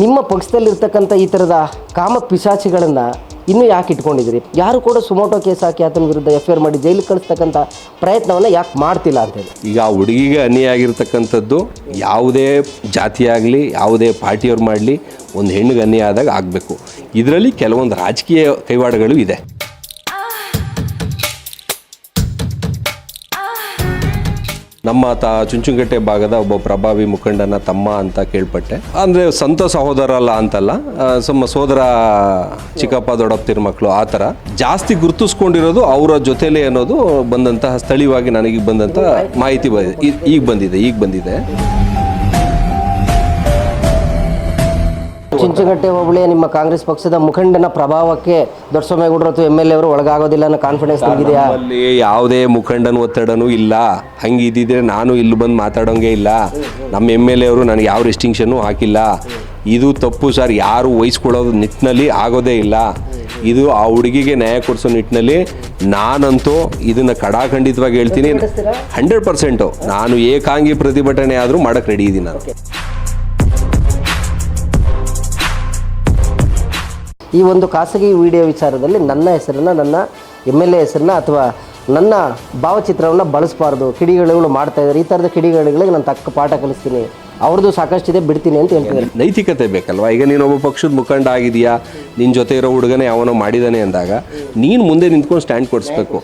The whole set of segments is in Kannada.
ನಿಮ್ಮ ಪಕ್ಷದಲ್ಲಿರ್ತಕ್ಕಂಥ ಈ ಥರದ ಕಾಮ ಪಿಶಾಚಿಗಳನ್ನು ಇನ್ನೂ ಯಾಕೆ ಇಟ್ಕೊಂಡಿದ್ದೀರಿ? ಯಾರು ಕೂಡ ಸುಮೋಟೋ ಕೇಸ್ ಹಾಕಿ ಆತನ ವಿರುದ್ಧ ಎಫ್ ಐ ಆರ್ ಮಾಡಿ ಜೈಲಿಗೆ ಕಳಿಸ್ತಕ್ಕಂಥ ಪ್ರಯತ್ನವನ್ನು ಯಾಕೆ ಮಾಡ್ತಿಲ್ಲ ಅಂತೇಳಿ ಈಗ ಆ ಹುಡುಗಿಗೆ ಅನ್ಯಾಯ ಆಗಿರ್ತಕ್ಕಂಥದ್ದು ಯಾವುದೇ ಜಾತಿಯಾಗಲಿ, ಯಾವುದೇ ಪಾರ್ಟಿಯವ್ರು ಮಾಡಲಿ, ಒಂದು ಹೆಣ್ಣಿಗೆ ಅನ್ಯ ಆದಾಗ ಆಗಬೇಕು. ಇದರಲ್ಲಿ ಕೆಲವೊಂದು ರಾಜಕೀಯ ಕೈವಾಡಗಳು ಇದೆ. ನಮ್ಮ ತ ಚುಂಚುಂಗಟ್ಟೆ ಭಾಗದ ಒಬ್ಬ ಪ್ರಭಾವಿ ಮುಖಂಡನ ತಮ್ಮ ಅಂತ ಕೇಳ್ಪಟ್ಟೆ. ಅಂದರೆ ಸಂತ ಸಹೋದರ ಅಲ್ಲ ಅಂತಲ್ಲ ಸುಮ್ಮ ಸೋದರ ಚಿಕ್ಕಪ್ಪ ದೊಡ್ಡಪ್ಪತಿರ ಮಕ್ಕಳು ಆ ಥರ. ಜಾಸ್ತಿ ಗುರುತಿಸ್ಕೊಂಡಿರೋದು ಅವರ ಜೊತೆಲೇ ಅನ್ನೋದು ಬಂದಂತಹ ಸ್ಥಳೀಯವಾಗಿ ನನಗೆ ಬಂದಂಥ ಮಾಹಿತಿ ಬಂದಿದೆ ಈಗ ಬಂದಿದೆ ಈಗ ಬಂದಿದೆ. ಚುಂಚುಗಟ್ಟೆ ಹೋಬಳಿಯ ನಿಮ್ಮ ಕಾಂಗ್ರೆಸ್ ಪಕ್ಷದ ಮುಖಂಡನ ಪ್ರಭಾವಕ್ಕೆ ದೊಡ್ಡಸ್ವಾಮಿಗೌಡರು ಅಥವಾ ಎಂ ಎಲ್ ಎ ಅವರು ಒಳಗಾಗೋದಿಲ್ಲ ಅನ್ನೋ ಕಾನ್ಫಿಡೆನ್ಸ್ ನಿಮಗಿದೆಯಾ? ಯಾವುದೇ ಮುಖಂಡನ ಒತ್ತಡನೂ ಇಲ್ಲ. ಹಂಗೆ ಇದ್ದಿದ್ರೆ ನಾನು ಇಲ್ಲಿ ಬಂದು ಮಾತಾಡೋಂಗೆ ಇಲ್ಲ. ನಮ್ಮ ಎಂ ಎಲ್ ಎ ಅವರು ನನಗೆ ಯಾವ ರೆಸ್ಟ್ರಿಕ್ಷನ್ನು ಹಾಕಿಲ್ಲ. ಇದು ತಪ್ಪು ಸರ್ ಯಾರು ವಹಿಸ್ಕೊಳ್ಳೋದು ನಿಟ್ಟಿನಲ್ಲಿ ಆಗೋದೇ ಇಲ್ಲ. ಇದು ಆ ಹುಡುಗಿಗೆ ನ್ಯಾಯ ಕೊಡಿಸೋ ನಿಟ್ಟಿನಲ್ಲಿ ನಾನಂತೂ ಇದನ್ನು ಕಡಾಖಂಡಿತವಾಗಿ ಹೇಳ್ತೀನಿ. Hundred percent. ನಾನು ಏಕಾಂಗಿ ಪ್ರತಿಭಟನೆ ಆದರೂ ಮಾಡಕ್ಕೆ ರೆಡಿ ಇದ್ದೀನಿ ನಾನು. ಈ ಒಂದು ಖಾಸಗಿ ವಿಡಿಯೋ ವಿಚಾರದಲ್ಲಿ ನನ್ನ ಹೆಸರನ್ನ, ನನ್ನ ಎಂ ಎಲ್ ಎ ಹೆಸರನ್ನ ಅಥವಾ ನನ್ನ ಭಾವಚಿತ್ರವನ್ನು ಬಳಸಬಾರ್ದು ಕಿಡಿಗಳು ಮಾಡ್ತಾ ಇದ್ದಾರೆ, ಈ ಥರದ ಕಿಡಿಗಳಿಗೆ ನಾನು ತಕ್ಕ ಪಾಠ ಕಲಿಸ್ತೀನಿ. ಅವ್ರದ್ದು ಸಾಕಷ್ಟಿದೆ, ಬಿಡ್ತೀನಿ ಅಂತ ಹೇಳ್ತಿದ್ದಾರೆ. ನೈತಿಕತೆ ಬೇಕಲ್ವಾ? ಈಗ ನೀನು ಒಬ್ಬ ಪಕ್ಷದ ಮುಖಂಡ ಆಗಿದೆಯಾ ನಿನ್ನ ಜೊತೆ ಇರೋ ಹುಡುಗನೇ ಯಾವನೋ ಮಾಡಿದಾನೆ ಅಂದಾಗ, ನೀನು ಮುಂದೆ ನಿಂತ್ಕೊಂಡು ಸ್ಟ್ಯಾಂಡ್ ಕೊಡಿಸ್ಬೇಕು.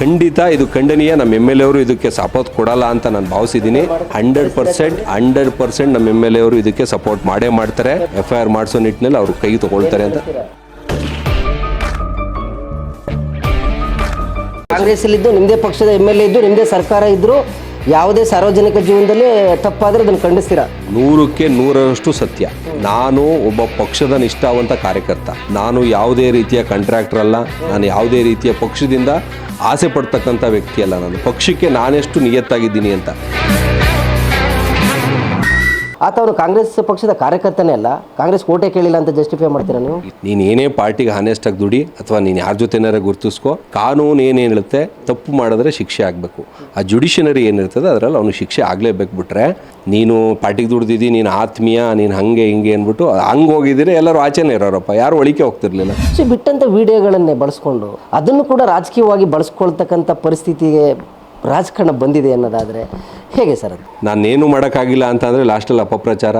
ಖಂಡಿತ ಇದು ಖಂಡನೀಯ. ನಮ್ಮ ಎಂ ಎಲ್ ಎವರು ಇದಕ್ಕೆ ಸಪೋರ್ಟ್ ಕೊಡಲ್ಲ ಅಂತ ನಾನು ಭಾವಿಸಿದ್ದೀನಿ. ಹಂಡ್ರೆಡ್ ಪರ್ಸೆಂಟ್ ಹಂಡ್ರೆಡ್ ಪರ್ಸೆಂಟ್ ನಮ್ಮ ಎಂ ಎಲ್ ಎವರು ಇದಕ್ಕೆ ಸಪೋರ್ಟ್ ಮಾಡೇ ಮಾಡ್ತಾರೆ. ಎಫ್ ಐ ಆರ್ ಮಾಡಿಸೋ ನಿಟ್ಟಿನಲ್ಲಿ ಅವರು ಕೈ ತಗೊಳ್ತಾರೆ ಅಂತ. ಕಾಂಗ್ರೆಸ್ಸಲ್ಲಿದ್ದು ನಿಮ್ಮದೇ ಪಕ್ಷದ ಎಂ ಎಲ್ ಎ ಇದ್ದು ನಿಮ್ಮದೇ ಸರ್ಕಾರ ಇದ್ದರೂ ಯಾವುದೇ ಸಾರ್ವಜನಿಕ ಜೀವನದಲ್ಲಿ ತಪ್ಪಾದರೆ ಅದನ್ನು ಖಂಡಿಸ್ತೀರಾ? ನೂರಕ್ಕೆ ನೂರರಷ್ಟು ಸತ್ಯ. ನಾನು ಒಬ್ಬ ಪಕ್ಷದ ನಿಷ್ಠಾವಂತ ಕಾರ್ಯಕರ್ತ. ನಾನು ಯಾವುದೇ ರೀತಿಯ ಕಾಂಟ್ರಾಕ್ಟರ್ ಅಲ್ಲ. ನಾನು ಯಾವುದೇ ರೀತಿಯ ಪಕ್ಷದಿಂದ ಆಸೆ ಪಡ್ತಕ್ಕಂಥ ವ್ಯಕ್ತಿ ಅಲ್ಲ ನಾನು. ಪಕ್ಷಕ್ಕೆ ನಾನೆಷ್ಟು ನಿಯತ್ತಾಗಿದ್ದೀನಿ ಅಂತ. ಆತ ಅವನು ಕಾಂಗ್ರೆಸ್ ಪಕ್ಷದ ಕಾರ್ಯಕರ್ತನೇ ಅಲ್ಲ ಕಾಂಗ್ರೆಸ್ ಕೋಟೆ ಕೇಳಿಲ್ಲ ಅಂತ ಜಸ್ಟಿಫೈ ಮಾಡ್ತೀರಾ ನೀವು? ನೀನು ಏನೇ ಪಾರ್ಟಿಗೆ ಹಾನೆಸ್ಟಾಗಿ ದುಡಿ ಅಥವಾ ನೀನು ಯಾರ ಜೊತೆನಾರ ಗುರುತಿಸ್ಕೋ ಕಾನೂನು ಏನೇನು ಹೇಳುತ್ತೆ ತಪ್ಪು ಮಾಡಿದ್ರೆ ಶಿಕ್ಷೆ ಆಗಬೇಕು. ಆ ಜುಡಿಷನರಿ ಏನಿರ್ತದೆ ಅದರಲ್ಲಿ ಅವನು ಶಿಕ್ಷೆ ಆಗಲೇಬೇಕು ಬಿಟ್ರೆ ನೀನು ಪಾರ್ಟಿಗೆ ದುಡ್ದಿದ್ದಿ ನೀನು ಆತ್ಮೀಯ ನೀನು ಹಂಗೆ ಹಿಂಗೆ ಅಂದ್ಬಿಟ್ಟು ಹಂಗೆ ಹೋಗಿದ್ದೀರಿ ಎಲ್ಲರೂ ಆಚೆನೇ ಇರೋರಪ್ಪ ಯಾರು ಒಳಿಕೆ ಹೋಗ್ತಿರ್ಲಿಲ್ಲ. ಸೊ ಬಿಟ್ಟಂಥ ವಿಡಿಯೋಗಳನ್ನೇ ಬಳಸ್ಕೊಂಡು ಅದನ್ನು ಕೂಡ ರಾಜಕೀಯವಾಗಿ ಬಳಸ್ಕೊಳ್ತಕ್ಕಂಥ ಪರಿಸ್ಥಿತಿಗೆ ರಾಜಕಾರಣ ಬಂದಿದೆ ಅನ್ನೋದಾದರೆ ಹೇಗೆ ಸರ್ ಅದು? ನಾನೇನು ಮಾಡೋಕ್ಕಾಗಿಲ್ಲ ಅಂತಂದರೆ ಲಾಸ್ಟಲ್ಲಿ ಅಪಪ್ರಚಾರ.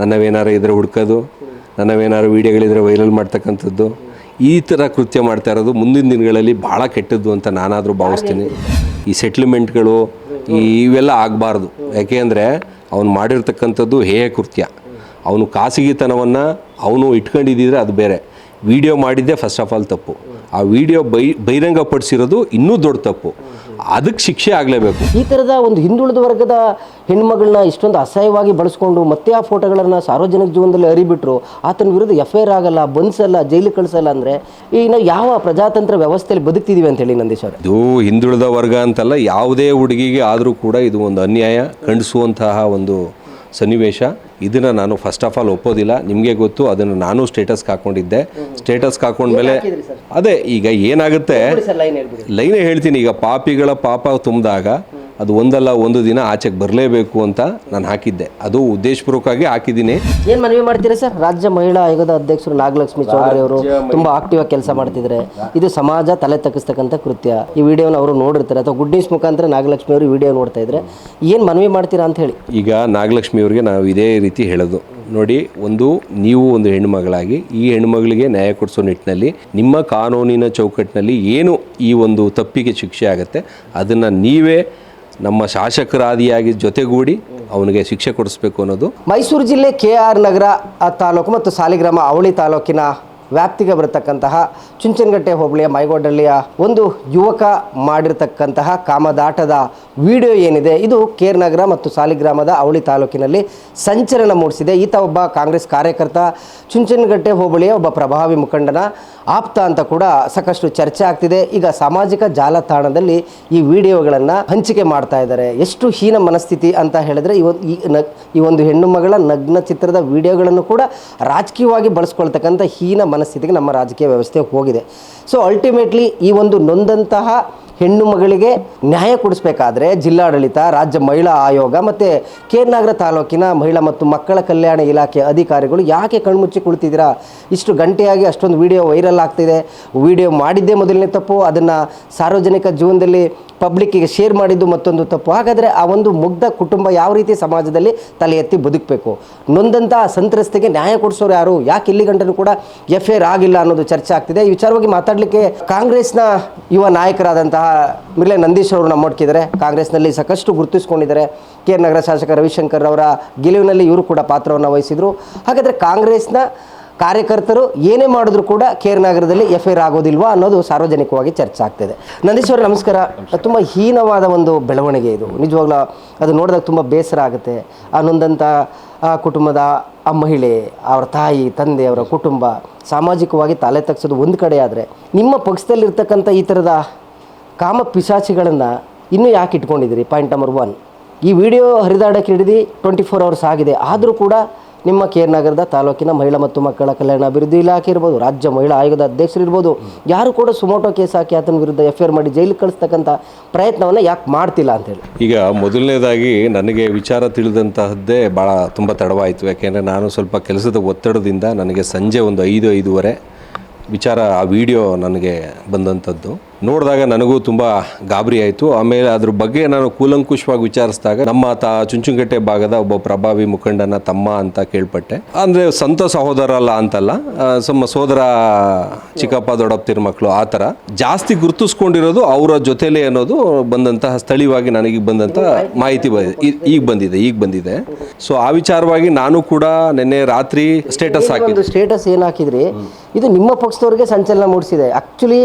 ನನ್ನವೇನಾರು ಇದ್ರೆ ಹುಡ್ಕೋದು ನನ್ನವೇನಾರು ವೀಡಿಯೋಗಳಿದ್ರೆ ವೈರಲ್ ಮಾಡ್ತಕ್ಕಂಥದ್ದು. ಈ ಥರ ಕೃತ್ಯ ಮಾಡ್ತಾ ಇರೋದು ಮುಂದಿನ ದಿನಗಳಲ್ಲಿ ಭಾಳ ಕೆಟ್ಟದ್ದು ಅಂತ ನಾನಾದರೂ ಭಾವಿಸ್ತೀನಿ. ಈ ಸೆಟ್ಲ್ಮೆಂಟ್ಗಳು ಇವೆಲ್ಲ ಆಗಬಾರ್ದು. ಯಾಕೆ ಅಂದರೆ ಅವನು ಮಾಡಿರ್ತಕ್ಕಂಥದ್ದು ಹೇಯ ಕೃತ್ಯ. ಅವನು ಖಾಸಗಿತನವನ್ನು ಅವನು ಇಟ್ಕೊಂಡಿದ್ದಿದ್ರೆ ಅದು ಬೇರೆ. ವಿಡಿಯೋ ಮಾಡಿದ್ದೆ ಫಸ್ಟ್ ಆಫ್ ಆಲ್ ತಪ್ಪು. ಆ ವಿಡಿಯೋ ಬೈ, ಬಹಿರಂಗಪಡಿಸಿರೋದು ಇನ್ನೂ ದೊಡ್ಡ ತಪ್ಪು. ಅದಕ್ಕೆ ಶಿಕ್ಷೆ ಆಗಲೇಬೇಕು. ಈ ಥರದ ಒಂದು ಹಿಂದುಳಿದ ವರ್ಗದ ಹೆಣ್ಮಗಳನ್ನ ಇಷ್ಟೊಂದು ಅಸಹ್ಯವಾಗಿ ಬಳಸ್ಕೊಂಡು ಮತ್ತೆ ಆ ಫೋಟೋಗಳನ್ನು ಸಾರ್ವಜನಿಕ ಜೀವನದಲ್ಲಿ ಅರಿಬಿಟ್ರು ಆತನ ವಿರುದ್ಧ ಎಫ್ ಐ ಆರ್ ಆಗಲ್ಲ ಬಂಧಿಸಲ್ಲ ಜೈಲಿಗೆ ಕಳಿಸಲ್ಲ ಅಂದರೆ ಈ ನಾವು ಯಾವ ಪ್ರಜಾತಂತ್ರ ವ್ಯವಸ್ಥೆಯಲ್ಲಿ ಬದುಕ್ತಿದ್ದೀವಿ ಅಂತ ಹೇಳಿ ನಂದೀಶ್ ಅವರೇ. ಇದು ಹಿಂದುಳಿದ ವರ್ಗ ಅಂತಲ್ಲ ಯಾವುದೇ ಹುಡುಗಿಗೆ ಆದರೂ ಕೂಡ ಇದು ಒಂದು ಅನ್ಯಾಯ ಖಂಡಿಸುವಂತಹ ಒಂದು ಸನ್ನಿವೇಶ. ಇದನ್ನು ನಾನು ಫಸ್ಟ್ ಆಫ್ ಆಲ್ ಒಪ್ಪೋದಿಲ್ಲ. ನಿಮಗೆ ಗೊತ್ತು ಅದನ್ನು ನಾನು ಸ್ಟೇಟಸ್ಗೆ ಹಾಕ್ಕೊಂಡಿದ್ದೆ ಸ್ಟೇಟಸ್ಗೆ ಹಾಕೊಂಡ್ಮೇಲೆ ಅದೇ ಈಗ ಏನಾಗುತ್ತೆ? ಲೈನ್ ಲೈನೇ ಹೇಳ್ತೀನಿ. ಈಗ ಪಾಪಿಗಳ ಪಾಪ ತುಂಬಿದಾಗ ಅದು ಒಂದಲ್ಲ ಒಂದು ದಿನ ಆಚೆಗೆ ಬರಲೇಬೇಕು ಅಂತ ನಾನು ಹಾಕಿದ್ದೆ. ಅದು ಉದ್ದೇಶಪೂರ್ವಕವಾಗಿ ಹಾಕಿದ್ದೀನಿ. ಏನು ಮನವಿ ಮಾಡ್ತೀರಾ ಸರ್? ರಾಜ್ಯ ಮಹಿಳಾ ಆಯೋಗದ ಅಧ್ಯಕ್ಷರು ನಾಗಲಕ್ಷ್ಮಿ ಚೌಧರಿ ಅವರು ತುಂಬಾ ಆಕ್ಟಿವ್ ಆಗಿ ಕೆಲಸ ಮಾಡ್ತಿದ್ದಾರೆ. ಇದು ಸಮಾಜ ತಲೆ ತಗ್ಗಿಸ್ತಕ್ಕಂಥ ಕೃತ್ಯ. ಈ ವಿಡಿಯೋನ ಅವರು ನೋಡಿರ್ತಾರೆ. ಅಥವಾ ಗುಡ್ ನ್ಯೂಸ್ ಮುಖಾಂತರ ನಾಗಲಕ್ಷ್ಮಿ ಅವರು ವಿಡಿಯೋ ನೋಡ್ತಾ ಇದ್ರೆ ಏನು ಮನವಿ ಮಾಡ್ತೀರಾ ಅಂತ ಹೇಳಿ. ಈಗ ನಾಗಲಕ್ಷ್ಮಿ ಅವರಿಗೆ ನಾವು ಇದೇ ರೀತಿ ಹೇಳೋದು. ನೋಡಿ ಒಂದು ನೀವು ಒಂದು ಹೆಣ್ಣುಮಗಳಾಗಿ ಈ ಹೆಣ್ಣುಮಗಳಿಗೆ ನ್ಯಾಯ ಕೊಡಿಸೋ ನಿಟ್ಟಿನಲ್ಲಿ ನಿಮ್ಮ ಕಾನೂನಿನ ಚೌಕಟ್ಟಿನಲ್ಲಿ ಏನು ಈ ಒಂದು ತಪ್ಪಿಗೆ ಶಿಕ್ಷೆ ಆಗುತ್ತೆ ಅದನ್ನು ನೀವೇ ನಮ್ಮ ಶಾಸಕರಾದಿಯಾಗಿ ಜೊತೆಗೂಡಿ ಅವನಿಗೆ ಶಿಕ್ಷೆ ಕೊಡಿಸ್ಬೇಕು ಅನ್ನೋದು. ಮೈಸೂರು ಜಿಲ್ಲೆ ಕೆ ಆರ್ ನಗರ ತಾಲೂಕು ಮತ್ತು ಸಾಲಿಗ್ರಾಮ ಅವಳಿ ತಾಲೂಕಿನ ವ್ಯಾಪ್ತಿಗೆ ಬರತಕ್ಕಂತಹ ಚುಂಚನಗಟ್ಟೆ ಹೋಬಳಿಯ ಮೈಗೋಡಳ್ಳಿಯ ಒಂದು ಯುವಕ ಮಾಡಿರತಕ್ಕಂತಹ ಕಾಮದಾಟದ ವಿಡಿಯೋ ಏನಿದೆ, ಇದು ಕೇರ್ನಗರ ಮತ್ತು ಸಾಲಿಗ್ರಾಮದ ಅವಳಿ ತಾಲೂಕಿನಲ್ಲಿ ಸಂಚಲನ ಮೂಡಿಸಿದೆ. ಈತ ಒಬ್ಬ ಕಾಂಗ್ರೆಸ್ ಕಾರ್ಯಕರ್ತ, ಚುಂಚನಗಟ್ಟೆ ಹೋಬಳಿಯ ಒಬ್ಬ ಪ್ರಭಾವಿ ಮುಖಂಡನ ಆಪ್ತ ಅಂತ ಕೂಡ ಸಾಕಷ್ಟು ಚರ್ಚೆ ಆಗ್ತಿದೆ. ಈಗ ಸಾಮಾಜಿಕ ಜಾಲತಾಣದಲ್ಲಿ ಈ ವಿಡಿಯೋಗಳನ್ನು ಹಂಚಿಕೆ ಮಾಡ್ತಾ ಇದ್ದಾರೆ. ಎಷ್ಟು ಹೀನ ಮನಸ್ಥಿತಿ ಅಂತ ಹೇಳಿದ್ರೆ, ಈ ಒಂದು ಈ ಒಂದು ಹೆಣ್ಣು ಮಗಳ ನಗ್ನ ಚಿತ್ರದ ವಿಡಿಯೋಗಳನ್ನು ಕೂಡ ರಾಜಕೀಯವಾಗಿ ಬಳಸ್ಕೊಳ್ತಕ್ಕಂಥ ಹೀನ ಮನಸ್ಥಿತಿಗೆ ನಮ್ಮ ರಾಜಕೀಯ ವ್ಯವಸ್ಥೆ ಹೋಗಿದೆ. ಸೊ ಅಲ್ಟಿಮೇಟ್ಲಿ ಈ ಒಂದು ನೊಂದಂತಹ ಹೆಣ್ಣು ಮಗಳಿಗೆ ನ್ಯಾಯ ಕೊಡಿಸ್ಬೇಕಾದ್ರೆ ಜಿಲ್ಲಾಡಳಿತ, ರಾಜ್ಯ ಮಹಿಳಾ ಆಯೋಗ ಮತ್ತು ಕೇರ್ನಾಗರ ನಗರ ತಾಲೂಕಿನ ಮಹಿಳಾ ಮತ್ತು ಮಕ್ಕಳ ಕಲ್ಯಾಣ ಇಲಾಖೆ ಅಧಿಕಾರಿಗಳು ಯಾಕೆ ಕಣ್ಮುಚ್ಚಿ ಕುಳಿತಿದ್ದೀರಾ? ಇಷ್ಟು ಗಂಟೆಯಾಗಿ ಅಷ್ಟೊಂದು ವಿಡಿಯೋ ವೈರಲ್ ಆಗ್ತಿದೆ. ವಿಡಿಯೋ ಮಾಡಿದ್ದೇ ಮೊದಲನೇ ತಪ್ಪು. ಅದನ್ನು ಸಾರ್ವಜನಿಕ ಜೀವನದಲ್ಲಿ ಪಬ್ಲಿಕ್ಕಿಗೆ ಶೇರ್ ಮಾಡಿದ್ದು ಮತ್ತೊಂದು ತಪ್ಪು. ಹಾಗಾದರೆ ಆ ಒಂದು ಮುಗ್ಧ ಕುಟುಂಬ ಯಾವ ರೀತಿ ಸಮಾಜದಲ್ಲಿ ತಲೆ ಎತ್ತಿ ಬದುಕಬೇಕು? ನೊಂದಂಥ ಸಂತ್ರಸ್ತೆಗೆ ನ್ಯಾಯ ಕೊಡಿಸೋರು ಯಾರು? ಯಾಕೆ ಇಲ್ಲಿ ಗಂಟನೂ ಕೂಡ ಎಫ್ ಐ ಆರ್ ಆಗಿಲ್ಲ ಅನ್ನೋದು ಚರ್ಚೆ ಆಗ್ತಿದೆ. ಈ ವಿಚಾರವಾಗಿ ಮಾತಾಡಲಿಕ್ಕೆ ಕಾಂಗ್ರೆಸ್ನ ಯುವ ನಾಯಕರಾದಂತಹ ಮಿರ್ಲೆ ನಂದೀಶ್ ಅವರು ನಮ್ಮೊಟ್ಟಿದ್ದಾರೆ ಕಾಂಗ್ರೆಸ್ನಲ್ಲಿ ಸಾಕಷ್ಟು ಗುರುತಿಸ್ಕೊಂಡಿದ್ದಾರೆ. ಕೆ ನಗರ ಶಾಸಕ ರವಿಶಂಕರ್ ಅವರ ಗೆಲುವಿನಲ್ಲಿ ಇವರು ಕೂಡ ಪಾತ್ರವನ್ನು ವಹಿಸಿದರು. ಹಾಗಾದರೆ ಕಾಂಗ್ರೆಸ್ನ ಕಾರ್ಯಕರ್ತರು ಏನೇ ಮಾಡಿದ್ರು ಕೂಡ ಕೇರ್ ನಗರದಲ್ಲಿ ಎಫ್ ಐ ಆರ್ ಆಗೋದಿಲ್ವಾ ಅನ್ನೋದು ಸಾರ್ವಜನಿಕವಾಗಿ ಚರ್ಚೆ ಆಗ್ತಿದೆ. ನಂದೀಶ್ವರ, ನಮಸ್ಕಾರ. ತುಂಬ ಹೀನವಾದ ಒಂದು ಬೆಳವಣಿಗೆ ಇದು. ನಿಜವಾಗ್ಲೂ ಅದು ನೋಡಿದಾಗ ತುಂಬ ಬೇಸರ ಆಗುತ್ತೆ. ಆ, ಕುಟುಂಬದ ಆ ಮಹಿಳೆ, ಅವರ ತಾಯಿ, ತಂದೆ, ಅವರ ಕುಟುಂಬ ಸಾಮಾಜಿಕವಾಗಿ ತಲೆ ತಗ್ಸೋದು ಒಂದು ಕಡೆ ಆದರೆ ನಿಮ್ಮ ಪಕ್ಷದಲ್ಲಿರ್ತಕ್ಕಂಥ ಈ ಥರದ ಕಾಮ ಪಿಶಾಚಿಗಳನ್ನು ಇನ್ನೂ ಯಾಕೆ ಇಟ್ಕೊಂಡಿದ್ದೀರಿ? ಪಾಯಿಂಟ್ ನಂಬರ್ ಒನ್ ಈ ವಿಡಿಯೋ ಹರಿದಾಡಕ್ಕೆ ಹಿಡಿದು ಟ್ವೆಂಟಿ ಫೋರ್ ಅವರ್ಸ್ ಆಗಿದೆ. ಆದರೂ ಕೂಡ ನಿಮ್ಮ ಕೆ ಆರ್ ನಗರದ ತಾಲೂಕಿನ ಮಹಿಳಾ ಮತ್ತು ಮಕ್ಕಳ ಕಲ್ಯಾಣ ಅಭಿವೃದ್ಧಿ ಇಲಾಖೆ ಇರ್ಬೋದು, ರಾಜ್ಯ ಮಹಿಳಾ ಆಯೋಗದ ಅಧ್ಯಕ್ಷರು ಇರ್ಬೋದು, ಯಾರು ಕೂಡ ಸುಮೋಟೋ ಕೇಸ್ ಹಾಕಿ ಆತನ ವಿರುದ್ಧ ಎಫ್ ಐ ಮಾಡಿ ಜೈಲಿಗೆ ಕಳಿಸ್ತಕ್ಕಂಥ ಪ್ರಯತ್ನವನ್ನು ಯಾಕೆ ಮಾಡ್ತಿಲ್ಲ ಅಂತೇಳಿ ಈಗ ಮೊದಲನೇದಾಗಿ ನನಗೆ ವಿಚಾರ ತಿಳಿದಂತಹದ್ದೇ ಭಾಳ ತುಂಬ ತಡವಾಯಿತು. ಯಾಕೆಂದರೆ ನಾನು ಸ್ವಲ್ಪ ಕೆಲಸದ ಒತ್ತಡದಿಂದ ನನಗೆ ಸಂಜೆ ಒಂದು ಐದು ಐದೂವರೆ ವಿಚಾರ ಆ ವಿಡಿಯೋ ನನಗೆ ಬಂದಂಥದ್ದು ನೋಡಿದಾಗ ನನಗೂ ತುಂಬ ಗಾಬರಿ ಆಯಿತು. ಆಮೇಲೆ ಅದ್ರ ಬಗ್ಗೆ ನಾನು ಕೂಲಂಕುಷವಾಗಿ ವಿಚಾರಿಸಿದಾಗ ನಮ್ಮ ತ ಚುಂಚುಂಕಟ್ಟೆ ಭಾಗದ ಒಬ್ಬ ಪ್ರಭಾವಿ ಮುಖಂಡನ ತಮ್ಮ ಅಂತ ಕೇಳ್ಪಟ್ಟೆ. ಅಂದರೆ ಸಂತ ಸಹೋದರ ಅಲ್ಲ ಅಂತಲ್ಲ ನಮ್ಮ ಸೋದರ ಚಿಕ್ಕಪ್ಪ ದೊಡ್ಡಪ್ಪತಿರ ಮಕ್ಕಳು ಆ ಥರ. ಜಾಸ್ತಿ ಗುರುತಿಸ್ಕೊಂಡಿರೋದು ಅವರ ಜೊತೆಲೇ ಅನ್ನೋದು ಬಂದಂತಹ ಸ್ಥಳೀಯವಾಗಿ ನನಗೆ ಬಂದಂಥ ಮಾಹಿತಿ ಬಂದಿದೆ. ಈಗ ಬಂದಿದೆ ಈಗ ಬಂದಿದೆ. ಸೊ ಆ ವಿಚಾರವಾಗಿ ನಾನು ಕೂಡ ನಿನ್ನೆ ರಾತ್ರಿ ಸ್ಟೇಟಸ್ ಹಾಕಿದ್ದೆ. ಸ್ಟೇಟಸ್ ಏನು ಹಾಕಿದ್ರಿ? ಇದು ನಿಮ್ಮ ಪಕ್ಷದವ್ರಿಗೆ ಸಂಚಲನ ಮೂಡಿಸಿದೆ. ಆ್ಯಕ್ಚುಲಿ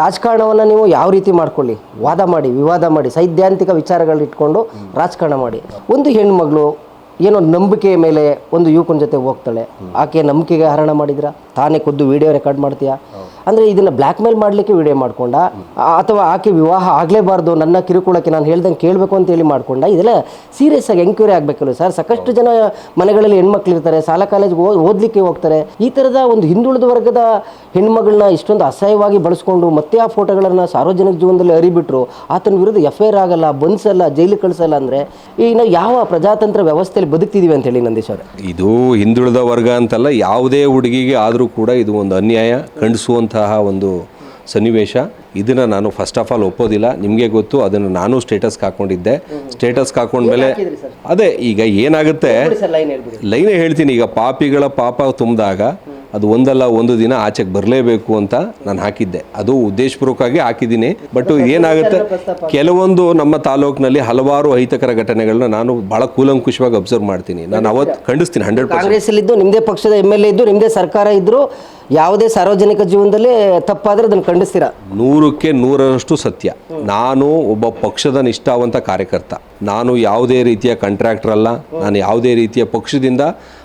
ರಾಜಕಾರಣವನ್ನು ನೀವು ಯಾವ ರೀತಿ ಮಾಡ್ಕೊಳ್ಳಿ? ವಾದ ಮಾಡಿ, ವಿವಾದ ಮಾಡಿ, ಸೈದ್ಧಾಂತಿಕ ವಿಚಾರಗಳನ್ನ ಇಟ್ಕೊಂಡು ರಾಜಕಾರಣ ಮಾಡಿ. ಒಂದು ಹೆಣ್ಮಗಳು ಏನೋ ನಂಬಿಕೆಯ ಮೇಲೆ ಒಂದು ಯುವಕನ ಜೊತೆ ಹೋಗ್ತಾಳೆ. ಆಕೆ ನಂಬಿಕೆಗೆ ಹರಣ ಮಾಡಿದ್ರ? ತಾನೇ ಖುದ್ದು ವಿಡಿಯೋ ರೆಕಾರ್ಡ್ ಮಾಡ್ತೀಯಾ? ಅಂದರೆ ಇದನ್ನು ಬ್ಲ್ಯಾಕ್ ಮೇಲ್ ಮಾಡಲಿಕ್ಕೆ ವಿಡಿಯೋ ಮಾಡ್ಕೊಂಡ. ಅಥವಾ ಆಕೆ ವಿವಾಹ ಆಗಲೇಬಾರ್ದು, ನನ್ನ ಕಿರುಕುಳಕ್ಕೆ ನಾನು ಹೇಳ್ದಂಗೆ ಕೇಳಬೇಕು ಅಂತೇಳಿ ಮಾಡ್ಕೊಂಡ. ಇದೆಲ್ಲ ಸೀರಿಯಸ್ ಆಗಿ ಎಂಕ್ವೈರಿ ಆಗಬೇಕಲ್ಲ ಸರ್ ಸಾಕಷ್ಟು ಜನ ಮನೆಗಳಲ್ಲಿ ಹೆಣ್ಮಕ್ಳು ಇರ್ತಾರೆ, ಶಾಲಾ ಕಾಲೇಜ್ಗೆ ಓದಲಿಕ್ಕೆ ಹೋಗ್ತಾರೆ. ಈ ಥರದ ಒಂದು ಹಿಂದುಳಿದ ವರ್ಗದ ಹೆಣ್ಮಗಳನ್ನ ಇಷ್ಟೊಂದು ಅಸಹ್ಯವಾಗಿ ಬಳಸ್ಕೊಂಡು ಮತ್ತೆ ಆ ಫೋಟೋಗಳನ್ನು ಸಾರ್ವಜನಿಕ ಜೀವನದಲ್ಲಿ ಅರಿಬಿಟ್ರು ಆತನ ವಿರುದ್ಧ ಎಫ್ ಐ ಆರ್ ಆಗಲ್ಲ ಬಂದ್ಸಲ್ಲ ಜೈಲಿಗೆ ಕಳಿಸಲ್ಲ ಅಂದರೆ ನಾವು ಯಾವ ಪ್ರಜಾತಂತ್ರ ವ್ಯವಸ್ಥೆಯಲ್ಲಿ ಬದುಕ್ತಿದೀವಿ ಅಂತೇಳಿ ನಂದೀಶ್ ಅವರೇ. ಇದು ಹಿಂದುಳಿದ ವರ್ಗ ಅಂತಲ್ಲ ಯಾವುದೇ ಹುಡುಗಿಗೆ ಆದರೂ ಕೂಡ ಇದು ಒಂದು ಅನ್ಯಾಯ ಖಂಡಿಸುವಂತಹ ಒಂದು ಸನ್ನಿವೇಶ. ಇದನ್ನು ನಾನು ಫಸ್ಟ್ ಆಫ್ ಆಲ್ ಒಪ್ಪೋದಿಲ್ಲ. ನಿಮಗೆ ಗೊತ್ತು ಅದನ್ನು ನಾನು ಸ್ಟೇಟಸ್ಗೆ ಹಾಕ್ಕೊಂಡಿದ್ದೆ ಸ್ಟೇಟಸ್ಗೆ ಹಾಕೊಂಡ್ಮೇಲೆ ಅದೇ ಈಗ ಏನಾಗುತ್ತೆ? ಲೈನೇ ಹೇಳ್ತೀನಿ. ಈಗ ಪಾಪಿಗಳ ಪಾಪ ತುಂಬಿದಾಗ ಅದು ಒಂದಲ್ಲ ಒಂದು ದಿನ ಆಚೆಗೆ ಬರಲೇಬೇಕು ಅಂತ ನಾನು ಹಾಕಿದ್ದೆ. ಅದು ಉದ್ದೇಶಪೂರ್ವಕವಾಗಿ ಹಾಕಿದ್ದೀನಿ. ಬಟ್ ಏನಾಗುತ್ತೆ? ಕೆಲವೊಂದು ನಮ್ಮ ತಾಲೂಕಿನಲ್ಲಿ ಹಲವಾರು ಅಹಿತಕರ ಘಟನೆಗಳನ್ನ ನಾನು ಬಹಳ ಕೂಲಂಕುಷವಾಗಿ ಅಬ್ಸರ್ವ್ ಮಾಡ್ತೀನಿ. ನಾನು ಅವತ್ತು ಖಂಡಿಸ್ತೀನಿ ಹಂಡ್ರೆಡ್ ಇದ್ದು ನಿಮ್ಮದೇ ಪಕ್ಷದ ಎಂ ಎಲ್ ಎ ಇದ್ದು ನಿಮ್ಮದೇ ಸರ್ಕಾರ ಇದ್ದರೂ ಯಾವುದೇ ಸಾರ್ವಜನಿಕ ಜೀವನದಲ್ಲಿ ತಪ್ಪಾದರೆ ಅದನ್ನು ಖಂಡಿಸ್ತೀರಾ? ನೂರಕ್ಕೆ ನೂರರಷ್ಟು ಸತ್ಯ. ನಾನು ಒಬ್ಬ ಪಕ್ಷದ ನಿಷ್ಠಾವಂತ ಕಾರ್ಯಕರ್ತ. ನಾನು ಯಾವುದೇ ರೀತಿಯ ಕಂಟ್ರಾಕ್ಟರ್ ಅಲ್ಲ, ನಾನು ಯಾವುದೇ ರೀತಿಯ ಪಕ್ಷದಿಂದ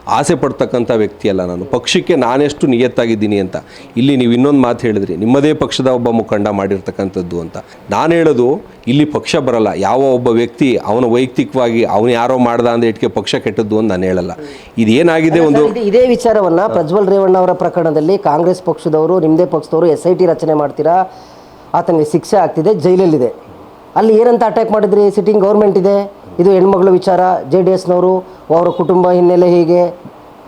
ಆಸೆ ಪಡ್ತಕ್ಕಂಥ ವ್ಯಕ್ತಿ ಅಲ್ಲ ನಾನು. ಪಕ್ಷಕ್ಕೆ ನಾನೆಷ್ಟು ನಿಯತ್ತಾಗಿದ್ದೀನಿ ಅಂತ. ಇಲ್ಲಿ ನೀವು ಇನ್ನೊಂದು ಮಾತು ಹೇಳಿದ್ರಿ, ನಿಮ್ಮದೇ ಪಕ್ಷದ ಒಬ್ಬ ಮುಖಂಡ ಮಾಡಿರ್ತಕ್ಕಂಥದ್ದು ಅಂತ. ನಾನು ಹೇಳೋದು, ಇಲ್ಲಿ ಪಕ್ಷ ಬರಲ್ಲ. ಯಾವ ಒಬ್ಬ ವ್ಯಕ್ತಿ ಅವನ ವೈಯಕ್ತಿಕವಾಗಿ ಅವನು ಯಾರೋ ಮಾಡ್ದ ಅಂದ ಇಟ್ಕೆ ಪಕ್ಷ ಕೆಟ್ಟದ್ದು ಅಂತ ನಾನು ಹೇಳಲ್ಲ. ಇದೇನಾಗಿದೆ ಒಂದು ಇದು- ವಿಚಾರವನ್ನ ಪ್ರಜ್ವಲ್ ರೇವಣ್ಣ ಅವರ ಪ್ರಕರಣದಲ್ಲಿ ಕಾಂಗ್ರೆಸ್ ಪಕ್ಷದವರು ನಿಮ್ಮದೇ ಪಕ್ಷದವರು ಎಸ್ ಐ ಟಿ ರಚನೆ ಮಾಡ್ತೀರಾ? ಆತನಿಗೆ ಶಿಕ್ಷೆ ಆಗ್ತಿದೆ, ಜೈಲಲ್ಲಿದೆ. ಅಲ್ಲಿ ಏನಂತ ಅಟ್ಯಾಕ್ ಮಾಡಿದ್ರಿ? ಸಿಟ್ಟಿಂಗ್ ಗೌರ್ಮೆಂಟ್ ಇದೆ. ಇದು ಹೆಣ್ಮಗಳ ವಿಚಾರ. ಜೆ ಡಿ ಎಸ್ನವರು ಅವರ ಕುಟುಂಬ ಹಿನ್ನೆಲೆ ಹೀಗೆ.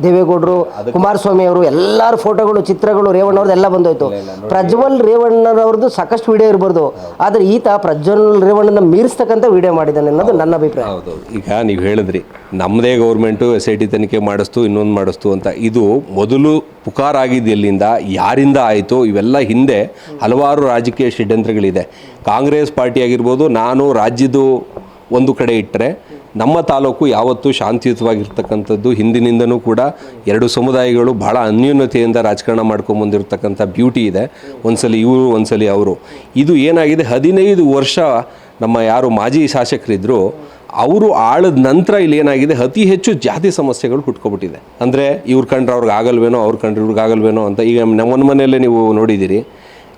ದೇವೇಗೌಡರು ಕುಮಾರಸ್ವಾಮಿ ಅವರು ಎಲ್ಲರ ಫೋಟೋಗಳು ಚಿತ್ರಗಳು ರೇವಣ್ಣವ್ರದ್ದು ಎಲ್ಲ ಬಂದೋಯ್ತು. ಪ್ರಜ್ವಲ್ ರೇವಣ್ಣನವ್ರದ್ದು ಸಾಕಷ್ಟು ವಿಡಿಯೋ ಇರಬಾರ್ದು. ಆದರೆ ಈತ ಪ್ರಜ್ವಲ್ ರೇವಣ್ಣನ ಮೀರಿಸ್ತಕ್ಕಂಥ ವಿಡಿಯೋ ಮಾಡಿದ್ದಾನೆ ಅನ್ನೋದು ನನ್ನ ಅಭಿಪ್ರಾಯ. ಹೌದು. ಈಗ ನೀವು ಹೇಳಿದ್ರಿ ನಮ್ಮದೇ ಗೌರ್ಮೆಂಟು ಎಸ್ ಐ ಟಿ ತನಿಖೆ ಮಾಡಿಸ್ತು ಇನ್ನೊಂದು ಮಾಡಿಸ್ತು ಅಂತ. ಇದು ಮೊದಲು ಪುಕಾರಾಗಿದ್ದು ಎಲ್ಲಿಂದ ಯಾರಿಂದ ಆಯಿತು ಇವೆಲ್ಲ ಹಿಂದೆ ಹಲವಾರು ರಾಜಕೀಯ ಷಡ್ಯಂತ್ರಗಳಿದೆ. ಕಾಂಗ್ರೆಸ್ ಪಾರ್ಟಿ ಆಗಿರ್ಬೋದು ನಾನು ರಾಜ್ಯದ ಒಂದು ಕಡೆ ಇಟ್ಟರೆ ನಮ್ಮ ತಾಲೂಕು ಯಾವತ್ತೂ ಶಾಂತಿಯುತವಾಗಿರ್ತಕ್ಕಂಥದ್ದು. ಹಿಂದಿನಿಂದನೂ ಕೂಡ ಎರಡು ಸಮುದಾಯಗಳು ಬಹಳ ಅನ್ಯೂನ್ಯತೆಯಿಂದ ರಾಜಕಾರಣ ಮಾಡ್ಕೊಂಬಂದಿರತಕ್ಕಂಥ ಬ್ಯೂಟಿ ಇದೆ. ಒಂದ್ಸಲಿ ಇವರು, ಒಂದ್ಸಲಿ ಅವರು. ಇದು ಏನಾಗಿದೆ? ಹದಿನೈದು ವರ್ಷ ನಮ್ಮ ಯಾರು ಮಾಜಿ ಶಾಸಕರಿದ್ದರು ಅವರು ಆಳದ ನಂತರ ಇಲ್ಲಿ ಏನಾಗಿದೆ? ಅತಿ ಹೆಚ್ಚು ಜಾತಿ ಸಮಸ್ಯೆಗಳು ಹುಟ್ಕೊಬಿಟ್ಟಿದೆ. ಅಂದರೆ ಇವ್ರು ಕಂಡ್ರೆ ಅವ್ರಿಗೆ ಆಗಲ್ವೇನೋ, ಅವ್ರು ಕಂಡ್ರೆ ಇವ್ರಿಗೆ ಆಗಲ್ವೇನೋ ಅಂತ ಈಗ ನಮ್ಮ ಮನೆಯಲ್ಲೇ ನೀವು ನೋಡಿದ್ದೀರಿ.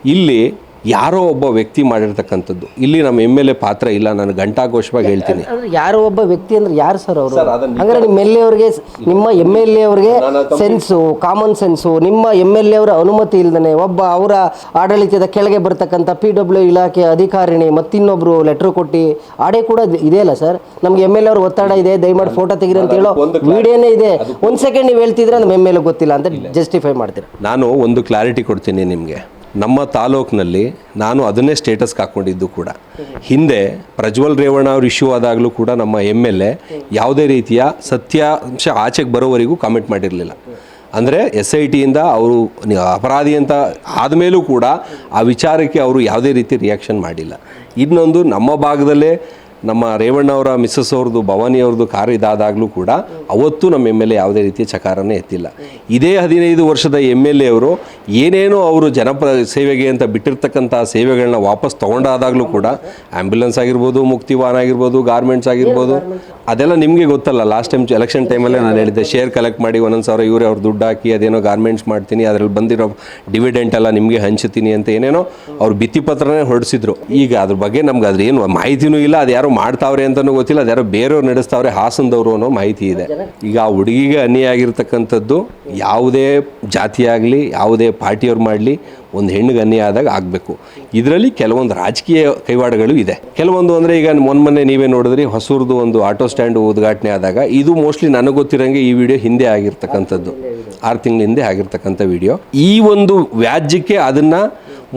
ಇಲ್ಲಿ ಯಾರೋ ಒಬ್ಬ ವ್ಯಕ್ತಿ ಮಾಡಿರ್ತಕ್ಕಂಥದ್ದು. ಇಲ್ಲಿ ನಮ್ಮ ಎಂ ಎಲ್ ಎ ಪಾತ್ರ ಇಲ್ಲ ನಾನು ಘಂಟಾಘೋಷವಾಗಿ ಹೇಳ್ತೀನಿ. ಯಾರೋ ಒಬ್ಬ ವ್ಯಕ್ತಿ ಅಂದ್ರೆ ಯಾರು ಸರ್ ಅವರು? ಹಾಗಾದ್ರೆ ನಿಮ್ಮ ಎಲ್ ಎ ಅವ್ರಿಗೆ ನಿಮ್ಮ ಎಂ ಎಲ್ ಎ ಅವ್ರಿಗೆ ಸೆನ್ಸು ಕಾಮನ್ ಸೆನ್ಸು ನಿಮ್ಮ ಎಂ ಎಲ್ ಎ ಅವರ ಅನುಮತಿ ಇಲ್ದೇ ಒಬ್ಬ ಅವರ ಆಡಳಿತದ ಕೆಳಗೆ ಬರ್ತಕ್ಕಂಥ ಪಿ ಡಬ್ಲ್ಯೂ ಇಲಾಖೆ ಅಧಿಕಾರಿಣಿ ಮತ್ತಿನ್ನೊಬ್ರು ಲೆಟರ್ ಕೊಟ್ಟು ಆಡೇ ಕೂಡ ಇದೆ- ಅಲ್ಲ ಸರ್? ನಮ್ಗೆ ಎಂ ಎಲ್ ಎ ಅವ್ರ ಒತ್ತಡ ಇದೆ ದಯಮಾಡಿ ಫೋಟೋ ತೆಗೀರಿ ಅಂತ ಹೇಳೋ ವಿಡಿಯೋನೇ ಇದೆ. ಒಂದು ಸೆಕೆಂಡ್ ನೀವು ಹೇಳ್ತಿದ್ರೆ ನಮ್ಮ ಎಂ ಎಲ್ ಎ ಗೊತ್ತಿಲ್ಲ ಅಂತ ಜಸ್ಟಿಫೈ ಮಾಡ್ತೀರಾ? ನಾನು ಒಂದು ಕ್ಲಾರಿಟಿ ಕೊಡ್ತೀನಿ ನಿಮಗೆ. ನಮ್ಮ ತಾಲೂಕಿನಲ್ಲಿ ನಾನು ಅದನ್ನೇ ಸ್ಟೇಟಸ್ಗೆ ಹಾಕ್ಕೊಂಡಿದ್ದು ಕೂಡ. ಹಿಂದೆ ಪ್ರಜ್ವಲ್ ರೇವಣ್ಣ ಅವರು ಇಶ್ಯೂ ಆದಾಗಲೂ ಕೂಡ ನಮ್ಮ ಎಂ ಎಲ್ ಎ ಯಾವುದೇ ರೀತಿಯ ಸತ್ಯಾಂಶ ಆಚೆಗೆ ಬರೋವರೆಗೂ ಕಾಮೆಂಟ್ ಮಾಡಿರಲಿಲ್ಲ. ಅಂದರೆ ಎಸ್ ಐ ಟಿಯಿಂದ ಅವರು ಅಪರಾಧಿ ಅಂತ ಆದಮೇಲೂ ಕೂಡ ಆ ವಿಚಾರಕ್ಕೆ ಅವರು ಯಾವುದೇ ರೀತಿ ರಿಯಾಕ್ಷನ್ ಮಾಡಿಲ್ಲ. ಇನ್ನೊಂದು ನಮ್ಮ ಭಾಗದಲ್ಲೇ ನಮ್ಮ ರೇವಣ್ಣ ಅವರ ಮಿಸ್ಸಸ್ ಅವ್ರದ್ದು, ಭವಾನಿ ಅವ್ರದ್ದು ಕಾರ್ ಇದಾದಾಗಲೂ ಕೂಡ ಅವತ್ತು ನಮ್ಮ ಎಂ ಎಲ್ ಎ ಯಾವುದೇ ರೀತಿಯ ಚಕಾರನೇ ಎತ್ತಿಲ್ಲ. ಇದೇ ಹದಿನೈದು ವರ್ಷದ ಎಂ ಎಲ್ ಎ ಅವರು ಏನೇನೋ ಅವರು ಜನಪ್ರ ಸೇವೆಗೆ ಅಂತ ಬಿಟ್ಟಿರ್ತಕ್ಕಂಥ ಸೇವೆಗಳನ್ನ ವಾಪಸ್ ತೊಗೊಂಡಾದಾಗಲೂ ಕೂಡ ಆ್ಯಂಬುಲೆನ್ಸ್ ಆಗಿರ್ಬೋದು, ಮುಕ್ತಿವಾಹನ ಆಗಿರ್ಬೋದು, ಗಾರ್ಮೆಂಟ್ಸ್ ಆಗಿರ್ಬೋದು, ಅದೆಲ್ಲ ನಿಮಗೆ ಗೊತ್ತಲ್ಲ. ಲಾಸ್ಟ್ ಟೈಮ್ ಎಲೆಕ್ಷನ್ ಟೈಮಲ್ಲೇ ನಾನು ಹೇಳಿದ್ದೆ ಶೇರ್ ಕಲೆಕ್ಟ್ ಮಾಡಿ ಒಂದೊಂದು ಸಾವಿರ ಇವರೇ ಅವ್ರು ದುಡ್ಡು ಹಾಕಿ ಅದೇನೋ ಗಾರ್ಮೆಂಟ್ಸ್ ಮಾಡ್ತೀನಿ, ಅದರಲ್ಲಿ ಬಂದಿರೋ ಡಿವಿಡೆಂಟ್ ಎಲ್ಲ ನಿಮಗೆ ಹಂಚುತ್ತೀನಿ ಅಂತ ಏನೇನೋ ಅವ್ರು ಭಿತ್ತಿಪತ್ರನೇ ಹೊರಡಿಸಿದ್ರು. ಈಗ ಅದ್ರ ಬಗ್ಗೆ ನಮ್ಗೆ ಅದ್ರ ಏನು ಮಾಹಿತಿನೂ ಇಲ್ಲ ಅದು ಯಾರೋ ಮಾಡ್ತಾವ್ರೆ ಅಂತಲೂ ಗೊತ್ತಿಲ್ಲ. ಅದು ಯಾರೋ ಬೇರೆಯವ್ರು ನಡೆಸ್ತಾವ್ರೆ, ಹಾಸನದವರು ಅನ್ನೋ ಮಾಹಿತಿ ಇದೆ. ಈಗ ಆ ಹುಡುಗಿಗೆ ಅನ್ಯಾಯ ಆಗಿರ್ತಕ್ಕಂಥದ್ದು ಯಾವುದೇ ಜಾತಿಯಾಗಲಿ, ಯಾವುದೇ ಪಾರ್ಟಿಯವ್ರು ಮಾಡಲಿ ಒಂದು ಹೆಣ್ಣಿಗೆ ಅನ್ಯಾಯ ಆದಾಗ ಆಗಬೇಕು. ಇದರಲ್ಲಿ ಕೆಲವೊಂದು ರಾಜಕೀಯ ಕೈವಾಡಗಳು ಇದೆ. ಕೆಲವೊಂದು ಅಂದರೆ ಈಗ ಮೊನ್ನೆ ನೀವೇ ನೋಡಿದ್ರಿ, ಹೊಸೂರ್ದು ಒಂದು ಆಟೋ ಸ್ಟ್ಯಾಂಡ್ ಉದ್ಘಾಟನೆ ಆದಾಗ ಇದು ಮೋಸ್ಟ್ಲಿ ನನಗೆ ಗೊತ್ತಿರೋಂಗೆ ಈ ವಿಡಿಯೋ ಹಿಂದೆ ಆಗಿರ್ತಕ್ಕಂಥದ್ದು. ಆರು ತಿಂಗಳ ಹಿಂದೆ ಆಗಿರ್ತಕ್ಕಂಥ ವಿಡಿಯೋ. ಈ ಒಂದು ವ್ಯಾಜ್ಯಕ್ಕೆ ಅದನ್ನು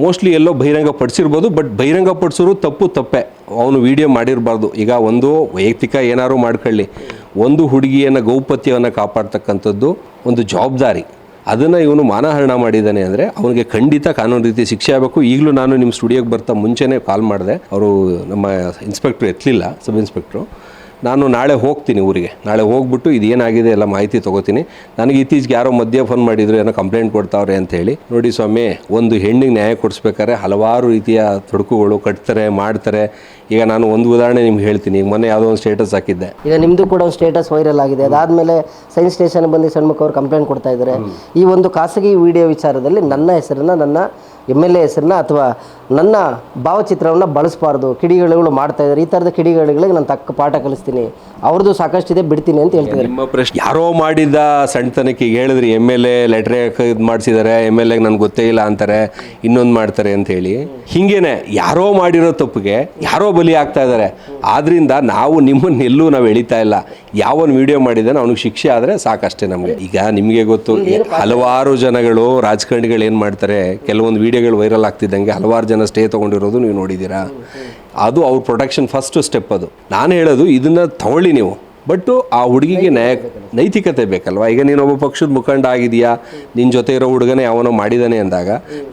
ಮೋಸ್ಟ್ಲಿ ಎಲ್ಲೋ ಬಹಿರಂಗ ಪಡಿಸಿರ್ಬೋದು ಬಟ್ ಬಹಿರಂಗ ಪಡಿಸೋರು ತಪ್ಪು ತಪ್ಪೆ. ಅವನು ವಿಡಿಯೋ ಮಾಡಿರಬಾರ್ದು. ಈಗ ಒಂದು ವೈಯಕ್ತಿಕ ಏನಾದ್ರು ಮಾಡ್ಕೊಳ್ಳಿ. ಒಂದು ಹುಡುಗಿಯನ್ನು ಗೌಪತ್ಯವನ್ನು ಕಾಪಾಡ್ತಕ್ಕಂಥದ್ದು ಒಂದು ಜವಾಬ್ದಾರಿ. ಅದನ್ನು ಇವನು ಮಾನಹರಣ ಮಾಡಿದ್ದಾನೆ ಅಂದರೆ ಅವನಿಗೆ ಖಂಡಿತ ಕಾನೂನು ರೀತಿ ಶಿಕ್ಷೆ ಆಗಬೇಕು. ಈಗಲೂ ನಾನು ನಿಮ್ಮ ಸ್ಟುಡಿಯೋಗೆ ಬರ್ತಾ ಮುಂಚೆನೇ ಕಾಲ್ ಮಾಡಿದೆ. ಅವರು ನಮ್ಮ ಇನ್ಸ್ಪೆಕ್ಟ್ರು ಎತ್ತಲಿಲ್ಲ ಸಬ್ ಇನ್ಸ್ಪೆಕ್ಟ್ರು ನಾನು ನಾಳೆ ಹೋಗ್ತೀನಿ ಊರಿಗೆ. ನಾಳೆ ಹೋಗ್ಬಿಟ್ಟು ಇದು ಏನಾಗಿದೆ ಎಲ್ಲ ಮಾಹಿತಿ ತೊಗೋತೀನಿ. ನನಗೆ ಇತ್ತೀಚೆಗೆ ಯಾರೋ ಮಧ್ಯೆ ಫೋನ್ ಮಾಡಿದ್ರು ಏನೋ ಕಂಪ್ಲೇಂಟ್ ಕೊಡ್ತಾವ್ರೆ ಅಂತ ಹೇಳಿ. ನೋಡಿ ಸ್ವಾಮಿ ಒಂದು ಹೆಣ್ಣಿಗೆ ನ್ಯಾಯ ಕೊಡಿಸ್ಬೇಕಾದ್ರೆ ಹಲವಾರು ರೀತಿಯ ತೊಡಕುಗಳು ಕಟ್ತಾರೆ ಮಾಡ್ತಾರೆ. ಈಗ ನಾನು ಒಂದು ಉದಾಹರಣೆ ನಿಮ್ಗೆ ಹೇಳ್ತೀನಿ. ಈಗ ಮೊನ್ನೆ ಯಾವುದೋ ಒಂದು ಸ್ಟೇಟಸ್ ಹಾಕಿದ್ದೆ. ಈಗ ನಿಮ್ಮದು ಕೂಡ ಒಂದು ಸ್ಟೇಟಸ್ ವೈರಲ್ ಆಗಿದೆ. ಅದಾದಮೇಲೆ ಸೈನ್ಸ್ ಸ್ಟೇಷನ್ ಬಂದು ಸಣ್ಮುಖ ಅವರು ಕಂಪ್ಲೇಂಟ್ ಕೊಡ್ತಾ ಇದ್ದಾರೆ. ಈ ಒಂದು ಖಾಸಗಿ ವಿಡಿಯೋ ವಿಚಾರದಲ್ಲಿ ನನ್ನ ಹೆಸರನ್ನು ನನ್ನ ಎಂ ಎಲ್ ಎ ಹೆಸರನ್ನ ಅಥವಾ ನನ್ನ ಭಾವಚಿತ್ರವನ್ನು ಬಳಸಬಾರ್ದು ಕಿಡಿಗೇಡಿಗಳು ಮಾಡ್ತಾ ಇದ್ದಾರೆ, ಈ ಥರದ ಕಿಡಿಗೇಡಿಗಳಿಗೆ ನಾನು ತಕ್ಕ ಪಾಠ ಕಲಿಸ್ತೀನಿ. ಅವ್ರದ್ದು ಸಾಕಷ್ಟಿದೆ, ಬಿಡ್ತೀನಿ ಅಂತ ಹೇಳ್ತಿದ್ದಾರೆ. ನಿಮ್ಮ ಪ್ರಶ್ನೆ ಯಾರೋ ಮಾಡಿದ್ದ ಸಣ್ಣತನಕ್ಕೆ ಹೇಳಿದ್ರಿ ಎಂ ಎಲ್ ಎ ಲೆಟ್ರ್ ಇದು ಮಾಡಿಸಿದ್ದಾರೆ ಎಂ ಎಲ್ ಎಗೆ ನನ್ಗೆ ಗೊತ್ತೇ ಇಲ್ಲ ಅಂತಾರೆ, ಇನ್ನೊಂದು ಮಾಡ್ತಾರೆ ಅಂತ ಹೇಳಿ. ಹಿಂಗೇನೆ, ಯಾರೋ ಮಾಡಿರೋ ತಪ್ಪಿಗೆ ಯಾರೋ ಬಲಿ ಆಗ್ತಾ ಇದ್ದಾರೆ. ಆದ್ರಿಂದ ನಾವು ನಿಮ್ಮನ್ನೆಲ್ಲೂ ನಾವು ಎಳಿತಾ ಇಲ್ಲ. ಯಾವನ್ ವಿಡಿಯೋ ಮಾಡಿದ್ದಾನೆ ಅವ್ನಿಗೆ ಶಿಕ್ಷೆ ಆದರೆ ಸಾಕಷ್ಟೇ ನಮಗೆ. ಈಗ ನಿಮಗೆ ಗೊತ್ತು ಹಲವಾರು ಜನಗಳು ರಾಜಕಾರಣಿಗಳು ಏನು ಮಾಡ್ತಾರೆ ಕೆಲವೊಂದು ವಿಡಿಯೋಗಳು ವೈರಲ್ ಆಗ್ತಿದ್ದಂಗೆ ಹಲವಾರು ಜನ ಸ್ಟೇ ತೊಗೊಂಡಿರೋದು ನೀವು ನೋಡಿದ್ದೀರಾ. ಅದು ಅವ್ರ ಪ್ರೊಟೆಕ್ಷನ್ ಫಸ್ಟ್ ಸ್ಟೆಪ್ ಅದು. ನಾನು ಹೇಳೋದು ಇದನ್ನ ತಗೊಳ್ಳಿ ನೀವು. ಬಟ್ ಆ ಹುಡುಗಿಗೆ ನ್ಯಾಯ ನೈತಿಕತೆ ಬೇಕಲ್ವಾ? ಈಗ ನೀನೊಬ್ಬ ಒಬ್ಬ ಪಕ್ಷದ ಮುಖಂಡ ಆಗಿದೆಯಾ ನಿನ್ನ ಜೊತೆ ಇರೋ ಹುಡುಗನೇ ಯಾವನೋ ಮಾಡಿದಾನೆ ಅಂದಾಗ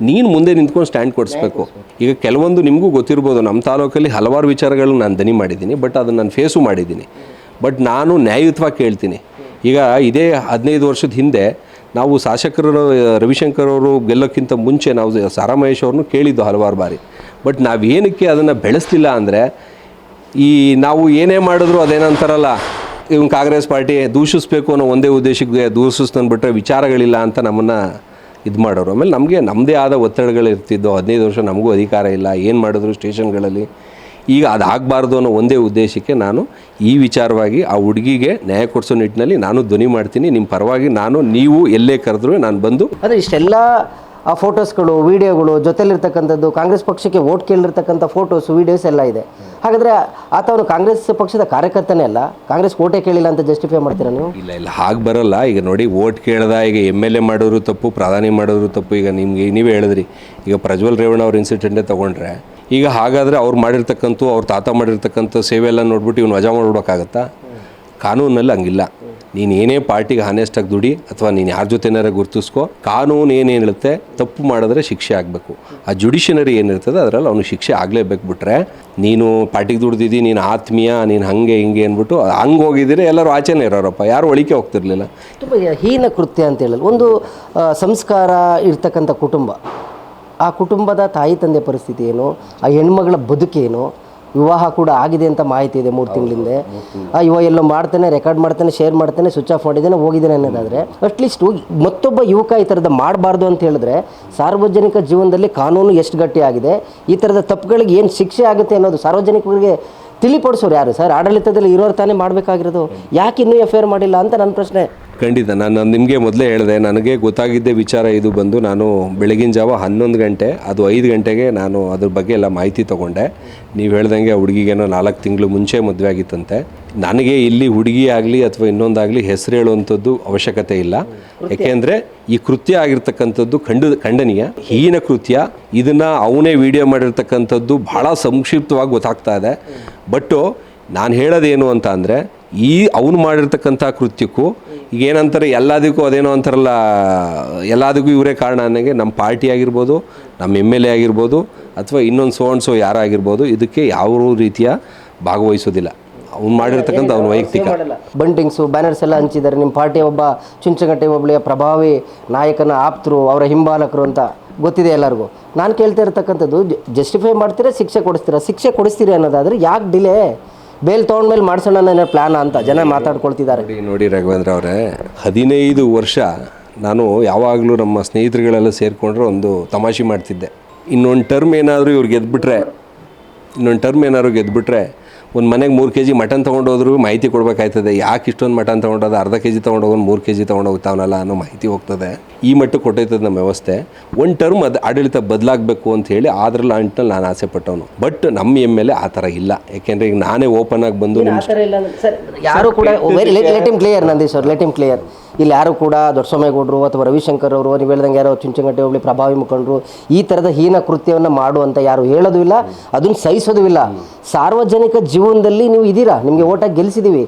ನೀನು ಮುಂದೆ ನಿಂತ್ಕೊಂಡು ಸ್ಟ್ಯಾಂಡ್ ಕೊಡಿಸ್ಬೇಕು. ಈಗ ಕೆಲವೊಂದು ನಿಮಗೂ ಗೊತ್ತಿರ್ಬೋದು ನಮ್ಮ ತಾಲೂಕಲ್ಲಿ ಹಲವಾರು ವಿಚಾರಗಳನ್ನ ನಾನು ದನಿ ಮಾಡಿದ್ದೀನಿ ಬಟ್ ಅದನ್ನು ನಾನು ಫೇಸು ಮಾಡಿದ್ದೀನಿ. ಬಟ್ ನಾನು ನ್ಯಾಯಯುತವಾಗಿ ಕೇಳ್ತೀನಿ. ಈಗ ಇದೇ ಹದಿನೈದು ವರ್ಷದ ಹಿಂದೆ ನಾವು ಶಾಸಕರು, ರವಿಶಂಕರ್ ಅವರು ಗೆಲ್ಲೋಕ್ಕಿಂತ ಮುಂಚೆ ನಾವು ಸಾರಾಮಹೇಶ್ ಅವ್ರನ್ನೂ ಕೇಳಿದ್ದು ಹಲವಾರು ಬಾರಿ. ಬಟ್ ನಾವೇನಕ್ಕೆ ಅದನ್ನು ಬೆಳೆಸ್ತಿಲ್ಲ ಅಂದರೆ ಈ ನಾವು ಏನೇ ಮಾಡಿದ್ರು ಅದೇನಂತಾರಲ್ಲ, ಇವನು ಕಾಂಗ್ರೆಸ್ ಪಾರ್ಟಿ ದೂಷಿಸ್ಬೇಕು ಅನ್ನೋ ಒಂದೇ ಉದ್ದೇಶಕ್ಕೆ ದೂಷಿಸ್ತಾನೆ ಬಿಟ್ಟರೆ ವಿಚಾರಗಳಿಲ್ಲ ಅಂತ ನಮ್ಮನ್ನು ಇದು ಮಾಡೋರು. ಆಮೇಲೆ ನಮಗೆ ನಮ್ಮದೇ ಆದ ಒತ್ತಡಗಳು ಇರ್ತಿದ್ದು ಹದಿನೈದು ವರ್ಷ ನಮಗೂ ಅಧಿಕಾರ ಇಲ್ಲ. ಏನು ಮಾಡಿದ್ರು ಸ್ಟೇಷನ್ಗಳಲ್ಲಿ ಈಗ ಅದು ಆಗಬಾರ್ದು ಅನ್ನೋ ಒಂದೇ ಉದ್ದೇಶಕ್ಕೆ ನಾನು ಈ ವಿಚಾರವಾಗಿ ಆ ಹುಡುಗಿಗೆ ನ್ಯಾಯ ಕೊಡಿಸೋ ನಿಟ್ಟಿನಲ್ಲಿ ನಾನು ಧ್ವನಿ ಮಾಡ್ತೀನಿ. ನಿಮ್ಮ ಪರವಾಗಿ ನಾನು ನೀವು ಎಲ್ಲೇ ಕರೆದ್ರೂ ನಾನು ಬಂದು ಅಂದರೆ ಇಷ್ಟೆಲ್ಲ ಆ ಫೋಟೋಸ್ಗಳು ವಿಡಿಯೋಗಳು ಜೊತೆಲಿರ್ತಕ್ಕಂಥದ್ದು ಕಾಂಗ್ರೆಸ್ ಪಕ್ಷಕ್ಕೆ ವೋಟ್ ಕೇಳಿರ್ತಕ್ಕಂಥ ಫೋಟೋಸ್ ವಿಡಿಯೋಸ್ ಎಲ್ಲ ಇದೆ. ಹಾಗಾದರೆ ಆತ ಅವನು ಕಾಂಗ್ರೆಸ್ ಪಕ್ಷದ ಕಾರ್ಯಕರ್ತನೇ ಅಲ್ಲ ಕಾಂಗ್ರೆಸ್ ಓಟೇ ಕೇಳಿಲ್ಲ ಅಂತ ಜಸ್ಟಿಫೈ ಮಾಡ್ತೀರಾ ನೀವು? ಇಲ್ಲ ಇಲ್ಲ ಹಾಗೆ ಬರಲ್ಲ. ಈಗ ನೋಡಿ ವೋಟ್ ಕೇಳ್ದ ಈಗ ಎಂ ಎಲ್ ಎ ಮಾಡೋರು ತಪ್ಪು ಪ್ರಧಾನಿ ಮಾಡೋರು ತಪ್ಪು. ಈಗ ನಿಮಗೆ ನೀವೇ ಹೇಳಿದ್ರಿ. ಈಗ ಪ್ರಜ್ವಲ್ ರೇವಣ್ಣ ಅವ್ರ ಇನ್ಸಿಡೆಂಟೇ ತೊಗೊಂಡ್ರೆ ಈಗ ಹಾಗಾದರೆ ಅವ್ರು ಮಾಡಿರ್ತಕ್ಕಂಥ ಅವ್ರ ತಾತ ಮಾಡಿರ್ತಕ್ಕಂಥ ಸೇವೆ ಎಲ್ಲ ನೋಡ್ಬಿಟ್ಟು ಇವ್ನು ವಜಾ ಮಾಡ್ಬಿಡೋಕ್ಕಾಗತ್ತಾ ಕಾನೂನಲ್ಲಿ ಹಂಗಿಲ್ಲ. ನೀನು ಏನೇ ಪಾರ್ಟಿಗೆ ಹಾನೆಸ್ಟಾಗಿ ದುಡಿ, ಅಥವಾ ನೀನು ಯಾರ ಜೊತೆನಾರ ಗುರ್ತಿಸ್ಕೋ, ಕಾನೂನು ಏನೇನಿರುತ್ತೆ ತಪ್ಪು ಮಾಡಿದ್ರೆ ಶಿಕ್ಷೆ ಆಗಬೇಕು. ಆ ಜುಡಿಷನರಿ ಏನಿರ್ತದೆ, ಅದರಲ್ಲಿ ಅವನು ಶಿಕ್ಷೆ ಆಗಲೇಬೇಕು ಬಿಟ್ರೆ, ನೀನು ಪಾರ್ಟಿಗೆ ದುಡ್ದಿದ್ದಿ ನೀನು ಆತ್ಮೀಯ, ನೀನು ಹಂಗೆ ಹಿಂಗೆ ಅಂದ್ಬಿಟ್ಟು, ಹಂಗೆ ಹೋಗಿದ್ದೀರಿ ಎಲ್ಲರೂ ಆಚೆನೇ ಇರೋರಪ್ಪ. ಯಾರು ಒಳಿಕೆ ಹೋಗ್ತಿರ್ಲಿಲ್ಲ. ತುಂಬ ಹೀನ ಕೃತ್ಯ ಅಂತ ಹೇಳಲ್ಲ. ಒಂದು ಸಂಸ್ಕಾರ ಇರ್ತಕ್ಕಂಥ ಕುಟುಂಬ. ಆ ಕುಟುಂಬದ ತಾಯಿ ತಂದೆ ಪರಿಸ್ಥಿತಿ ಏನು? ಆ ಹೆಣ್ಮಗಳ ಬದುಕೇನು ವಿವಾಹ ಕೂಡ ಆಗಿದೆ ಅಂತ ಮಾಹಿತಿ ಇದೆ ಮೂರು ತಿಂಗಳಿಂದೆ. ಇವ ಎಲ್ಲೋ ಮಾಡ್ತಾನೆ ರೆಕಾರ್ಡ್ ಮಾಡ್ತಾನೆ ಶೇರ್ ಮಾಡ್ತಾನೆ ಸ್ವಿಚ್ ಆಫ್ ಮಾಡಿದ್ದಾನೆ ಹೋಗಿದ್ದಾನೆ ಅನ್ನೋದಾದರೆ ಅಟ್ಲೀಸ್ಟ್ ಮತ್ತೊಬ್ಬ ಯುವಕ ಈ ಥರದ ಮಾಡಬಾರ್ದು ಅಂತ ಹೇಳಿದ್ರೆ ಸಾರ್ವಜನಿಕ ಜೀವನದಲ್ಲಿ ಕಾನೂನು ಎಷ್ಟು ಗಟ್ಟಿ ಆಗಿದೆ ಈ ಥರದ ತಪ್ಪುಗಳಿಗೆ ಏನು ಶಿಕ್ಷೆ ಆಗುತ್ತೆ ಅನ್ನೋದು ಸಾರ್ವಜನಿಕರಿಗೆ ತಿಳಿಪಡಿಸೋರು ಯಾರು? ಸರ್ ಆಡಳಿತದಲ್ಲಿ ಇರೋರು ತಾನೇ ಮಾಡಬೇಕಾಗಿರೋದು. ಯಾಕೆ ಇನ್ನೂ ಎಫ್ ಐ ಆರ್ ಮಾಡಿಲ್ಲ ಅಂತ ನನ್ನ ಪ್ರಶ್ನೆ. ಖಂಡಿತ. ನಾನು ನಿಮಗೆ ಮೊದಲೇ ಹೇಳಿದೆ ನನಗೆ ಗೊತ್ತಾಗಿದ್ದೇ ವಿಚಾರ ಇದು ಬಂದು ನಾನು ಬೆಳಗಿನ ಜಾವ ಹನ್ನೊಂದು ಗಂಟೆ ಅದು ಐದು ಗಂಟೆಗೆ ನಾನು ಅದ್ರ ಬಗ್ಗೆ ಎಲ್ಲ ಮಾಹಿತಿ ತೊಗೊಂಡೆ. ನೀವು ಹೇಳ್ದಂಗೆ ಹುಡುಗಿಗೇನೋ ನಾಲ್ಕು ತಿಂಗಳು ಮುಂಚೆ ಮದುವೆ ಆಗಿತ್ತಂತೆ. ನನಗೆ ಇಲ್ಲಿ ಹುಡುಗಿ ಆಗಲಿ ಅಥವಾ ಇನ್ನೊಂದಾಗಲಿ ಹೆಸರು ಹೇಳುವಂಥದ್ದು ಅವಶ್ಯಕತೆ ಇಲ್ಲ. ಯಾಕೆಂದರೆ ಈ ಕೃತ್ಯ ಆಗಿರ್ತಕ್ಕಂಥದ್ದು ಖಂಡ ಖಂಡನೀಯ. ಹೀನ ಕೃತ್ಯ. ಇದನ್ನು ಅವನೇ ವಿಡಿಯೋ ಮಾಡಿರ್ತಕ್ಕಂಥದ್ದು ಭಾಳ ಸಂಕ್ಷಿಪ್ತವಾಗಿ ಗೊತ್ತಾಗ್ತಾ ಇದೆ. ಬಟ್ಟು ನಾನು ಹೇಳೋದೇನು ಅಂತ ಅಂದರೆ, ಈ ಅವನು ಮಾಡಿರ್ತಕ್ಕಂಥ ಕೃತ್ಯಕ್ಕೂ ಈಗ ಏನಂತಾರೆ, ಎಲ್ಲದಕ್ಕೂ ಅದೇನೋ ಅಂತಾರಲ್ಲ, ಎಲ್ಲದಕ್ಕೂ ಇವರೇ ಕಾರಣ ಅನ್ನೋಂಗೆ ನಮ್ಮ ಪಾರ್ಟಿ ಆಗಿರ್ಬೋದು ನಮ್ಮ ಎಂ ಎಲ್ ಎ ಆಗಿರ್ಬೋದು, ಅಥವಾ ಇನ್ನೊಂದು ಸೋ ಅಂಡ್ ಸೋ ಯಾರಾಗಿರ್ಬೋದು ಇದಕ್ಕೆ ಯಾವ ರೀತಿಯ ಭಾಗವಹಿಸೋದಿಲ್ಲ. ಅವ್ನು ಮಾಡಿರ್ತಕ್ಕಂಥ ಅವ್ನು ವೈಯಕ್ತಿಕ. ಬಂಟಿಂಗ್ಸು, ಬ್ಯಾನರ್ಸ್ ಎಲ್ಲ ಹಂಚಿದ್ದಾರೆ ನಿಮ್ಮ ಪಾರ್ಟಿಯ ಒಬ್ಬ ಚುಂಚಗಟ್ಟೆ ಒಬ್ಬಳಿಯ ಪ್ರಭಾವಿ ನಾಯಕನ ಆಪ್ತರು, ಅವರ ಹಿಂಬಾಲಕರು ಅಂತ. ಗೊತ್ತಿದೆ ಎಲ್ಲರಿಗೂ. ನಾನು ಕೇಳ್ತಾ ಇರ್ತಕ್ಕಂಥದ್ದು ಜಸ್ಟಿಫೈ ಮಾಡ್ತೀರಾ ಶಿಕ್ಷೆ ಕೊಡಿಸ್ತೀರಾ? ಶಿಕ್ಷೆ ಕೊಡಿಸ್ತೀರಿ ಅನ್ನೋದಾದ್ರೆ ಯಾಕೆ ಡಿಲೇ ಬೇಲ್ ತೊಗೊಂಡ್ಮೇಲೆ ಮಾಡಿಸೋಣ ಅನ್ನೋ ಪ್ಲಾನ್ ಅಂತ ಜನ ಮಾತಾಡ್ಕೊಳ್ತಿದ್ದಾರೆ. ನೋಡಿ ನೋಡಿ ರಾಘವೇಂದ್ರ ಅವರೇ ಹದಿನೈದು ವರ್ಷ ನಾನು ಯಾವಾಗಲೂ ನಮ್ಮ ಸ್ನೇಹಿತರುಗಳೆಲ್ಲ ಸೇರಿಕೊಂಡ್ರೆ ಒಂದು ತಮಾಷೆ ಮಾಡ್ತಿದ್ದೆ. ಇನ್ನೊಂದು ಟರ್ಮ್ ಏನಾದರೂ ಇವ್ರು ಗೆದ್ದುಬಿಟ್ರೆ ಇನ್ನೊಂದು ಟರ್ಮ್ ಏನಾದ್ರು ಗೆದ್ಬಿಟ್ರೆ ಒಂದು ಮನೆಗೆ ಮೂರು ಕೆ ಜಿ ಮಟನ್ ತೊಗೊಂಡೋದ್ರು ಮಾಹಿತಿ ಕೊಡಬೇಕಾಯ್ತದೆ. ಯಾಕೆ ಇಷ್ಟೊಂದು ಮಟನ್ ತೊಗೊಂಡೋದು? ಅರ್ಧ ಕೆ ಜಿ ತೊಗೊಂಡೋಗಿ ಮೂರು ಕೆ ಜಿ ತೊಗೊಂಡೋಗ್ತಾವನಲ್ಲ ಅನ್ನೋ ಮಾಹಿತಿ ಹೋಗ್ತದೆ. ಈ ಮಟ್ಟಕ್ಕೆ ಕೊಟ್ಟೈತದ ನಮ್ಮ ವ್ಯವಸ್ಥೆ. ಒಂದು ಟರ್ಮ್ ಅದು ಆಡಳಿತ ಬದಲಾಗಬೇಕು ಅಂತ ಹೇಳಿ ಅದ್ರಲ್ಲಿ ಅಂಟ್ನಲ್ಲಿ ನಾನು ಆಸೆ ಪಟ್ಟವನು. ಬಟ್ ನಮ್ಮ ಎಂ ಎಲ್ ಎ ಆ ಥರ ಇಲ್ಲ. ಯಾಕೆಂದರೆ ಈಗ ನಾನೇ ಓಪನ್ ಆಗಿ ಬಂದು ಯಾರು ಕೂಡ ಲೆಟ್ ಕ್ಲಿಯರ್ ನಂದೀಶ್ ಅವ್ರು ಲೆಟ್ ಇಮ್ ಕ್ಲಿಯರ್ ಇಲ್ಲಿ ಯಾರು ಕೂಡ ದೊಡ್ಡಸ್ವಾಮೇಗೌಡರು ಅಥವಾ ರವಿಶಂಕರ್ ಅವರು ನೀವು ಹೇಳ್ದಂಗೆ ಯಾರೋ ಚುಂಚನಗಟ್ಟೆ ಹೋಗ್ಲಿ ಪ್ರಭಾವಿ ಮುಖಂಡರು ಈ ಥರದ ಹೀನ ಕೃತ್ಯವನ್ನು ಮಾಡುವಂತ ಯಾರು ಹೇಳೋದೂ ಇಲ್ಲ ಅದನ್ನು ಸಹಿಸೋದು ಇಲ್ಲ. ಸಾರ್ವಜನಿಕ ಜೀವನದಲ್ಲಿ ನೀವು ಇದ್ದೀರಾ ನಿಮಗೆ ಓಟಾಗಿ ಗೆಲ್ಲಿಸಿದ್ದೀವಿ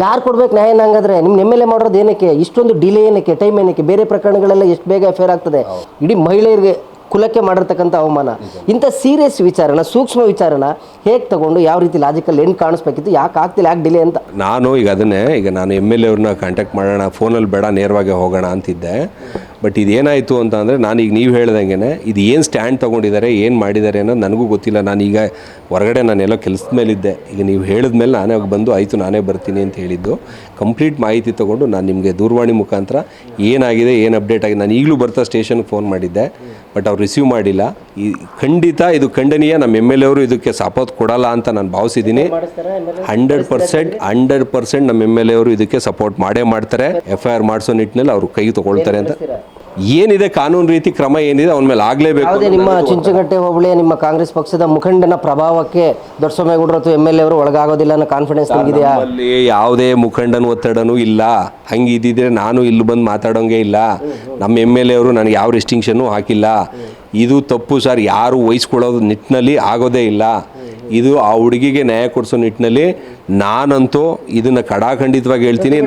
ಯಾರು ಕೊಡ್ಬೇಕು ನ್ಯಾಯ ಹಂಗಾದ್ರೆ ನಿಮ್ಮ ಎಂ ಎಲ್ ಎ ಮಾಡೋದು ಏನಕ್ಕೆ? ಇಷ್ಟೊಂದು ಡಿಲೇ ಏನಕ್ಕೆ? ಟೈಮ್ ಏನಕ್ಕೆ? ಬೇರೆ ಪ್ರಕರಣಗಳೆಲ್ಲ ಎಷ್ಟು ಬೇಗ ಎಫ್ ಆಗ್ತದೆ? ಇಡೀ ಮಹಿಳೆಯರಿಗೆ ಕುಲಕ್ಕೆ ಮಾಡಿರ್ತಕ್ಕಂಥ ಅವಮಾನ. ಇಂಥ ಸೀರಿಯಸ್ ವಿಚಾರನ, ಸೂಕ್ಷ್ಮ ವಿಚಾರನ ಹೇಗೆ ತಗೊಂಡು ಯಾವ ರೀತಿ ಲಾಜಿಕಲ್ ಏನು ಕಾಣಿಸ್ಬೇಕಿತ್ತು, ಯಾಕೆ ಆಗ್ತಿಲ್ಲ, ಯಾಕೆ ಡಿಲೇ ಅಂತ? ನಾನು ಈಗ ಅದನ್ನೇ, ಈಗ ನಾನು ಎಂ ಎಲ್ ಎವ್ರನ್ನ ಕಾಂಟ್ಯಾಕ್ಟ್ ಮಾಡೋಣ ಫೋನಲ್ಲಿ ಬೇಡ, ನೇರವಾಗಿ ಹೋಗೋಣ ಅಂತಿದ್ದೆ. ಬಟ್ ಇದೇನಾಯಿತು ಅಂತ ಅಂದರೆ ನಾನು ಈಗ ನೀವು ಹೇಳ್ದಂಗೆ ಇದು ಏನು ಸ್ಟ್ಯಾಂಡ್ ತೊಗೊಂಡಿದ್ದಾರೆ, ಏನು ಮಾಡಿದ್ದಾರೆ ಅನ್ನೋದು ನನಗೂ ಗೊತ್ತಿಲ್ಲ. ನಾನು ಈಗ ಹೊರಗಡೆ ನಾನೆಲ್ಲ ಕೆಲಸದ ಮೇಲಿದ್ದೆ. ಈಗ ನೀವು ಹೇಳಿದ ಮೇಲೆ ನಾನೇ ಬಂದು, ಆಯಿತು, ನಾನೇ ಬರ್ತೀನಿ ಅಂತ ಹೇಳಿದ್ದು. ಕಂಪ್ಲೀಟ್ ಮಾಹಿತಿ ತೊಗೊಂಡು ನಾನು ನಿಮಗೆ ದೂರವಾಣಿ ಮುಖಾಂತರ ಏನಾಗಿದೆ, ಏನು ಅಪ್ಡೇಟ್ ಆಗಿದೆ, ನಾನು ಈಗಲೂ ಬರ್ತಾ ಸ್ಟೇಷನ್ಗೆ ಫೋನ್ ಮಾಡಿದ್ದೆ. ಬಟ್ ಅವ್ರು ರಿಸೀವ್ ಮಾಡಿಲ್ಲ. ಈ ಖಂಡಿತ ಇದು ಖಂಡನೀಯ ನಮ್ಮ ಎಂ ಎಲ್ ಎವರು ಇದಕ್ಕೆ ಸಪೋರ್ಟ್ ಕೊಡಲ್ಲ ಅಂತ ನಾನು ಭಾವಿಸಿದ್ದೀನಿ. ಹಂಡ್ರೆಡ್ ಪರ್ಸೆಂಟ್ ಹಂಡ್ರೆಡ್ ಪರ್ಸೆಂಟ್ ನಮ್ಮ ಎಂ ಎಲ್ ಎವರು ಇದಕ್ಕೆ ಸಪೋರ್ಟ್ ಮಾಡೇ ಮಾಡ್ತಾರೆ. ಎಫ್ ಐ ಆರ್ ಮಾಡಿಸೋ ನಿಟ್ಟಿನಲ್ಲಿ ಅವರು ಕೈ ತಗೊಳ್ತಾರೆ ಅಂತ. ಏನಿದೆ ಕಾನೂನು ರೀತಿ ಕ್ರಮ ಏನಿದೆ ಅವನ ಮೇಲೆ ಆಗಲೇಬೇಕು ಯಾವುದೇ ನಿಮ್ಮ ಚಿಂಚಗಟ್ಟೆ ಹೋಬಳಿಯ ನಿಮ್ಮ ಕಾಂಗ್ರೆಸ್ ಪಕ್ಷದ ಮುಖಂಡನ ಪ್ರಭಾವಕ್ಕೆ ದೊಡ್ಡಸ್ವಾಮೇಗೌಡರು ಅಥವಾ ಎಂ ಎಲ್ ಎ ಅವರು ಒಳಗಾಗೋದಿಲ್ಲ ಅನ್ನೋ ಕಾನ್ಫಿಡೆನ್ಸ್ ನಿಮಗಿದೆಯಾ? ನಮ್ಮಲ್ಲಿ ಯಾವುದೇ ಮುಖಂಡನ ಒತ್ತಡನೂ ಇಲ್ಲ. ಹಂಗೆ ಇದ್ದಿದ್ರೆ ನಾನು ಇಲ್ಲಿ ಬಂದು ಮಾತಾಡೋಂಗೆ ಇಲ್ಲ. ನಮ್ಮ ಎಂ ಎಲ್ ಎ ಅವರು ನನಗೆ ಯಾವ ರೆಸ್ಟ್ರಿಕ್ಷನ್ನು ಹಾಕಿಲ್ಲ. ಇದು ತಪ್ಪು ಸರ್ ಯಾರು ವಹಿಸ್ಕೊಳ್ಳೋದು ನಿಟ್ಟಿನಲ್ಲಿ ಆಗೋದೇ ಇಲ್ಲ. ಇದು ಆ ಹುಡುಗಿಗೆ ನ್ಯಾಯ ಕೊಡಿಸೋ ನಿಟ್ಟಿನಲ್ಲಿ ನಾನಂತೂ ಇದನ್ನು ಕಡಾಖಂಡಿತವಾಗಿ ಹೇಳ್ತೀನಿ.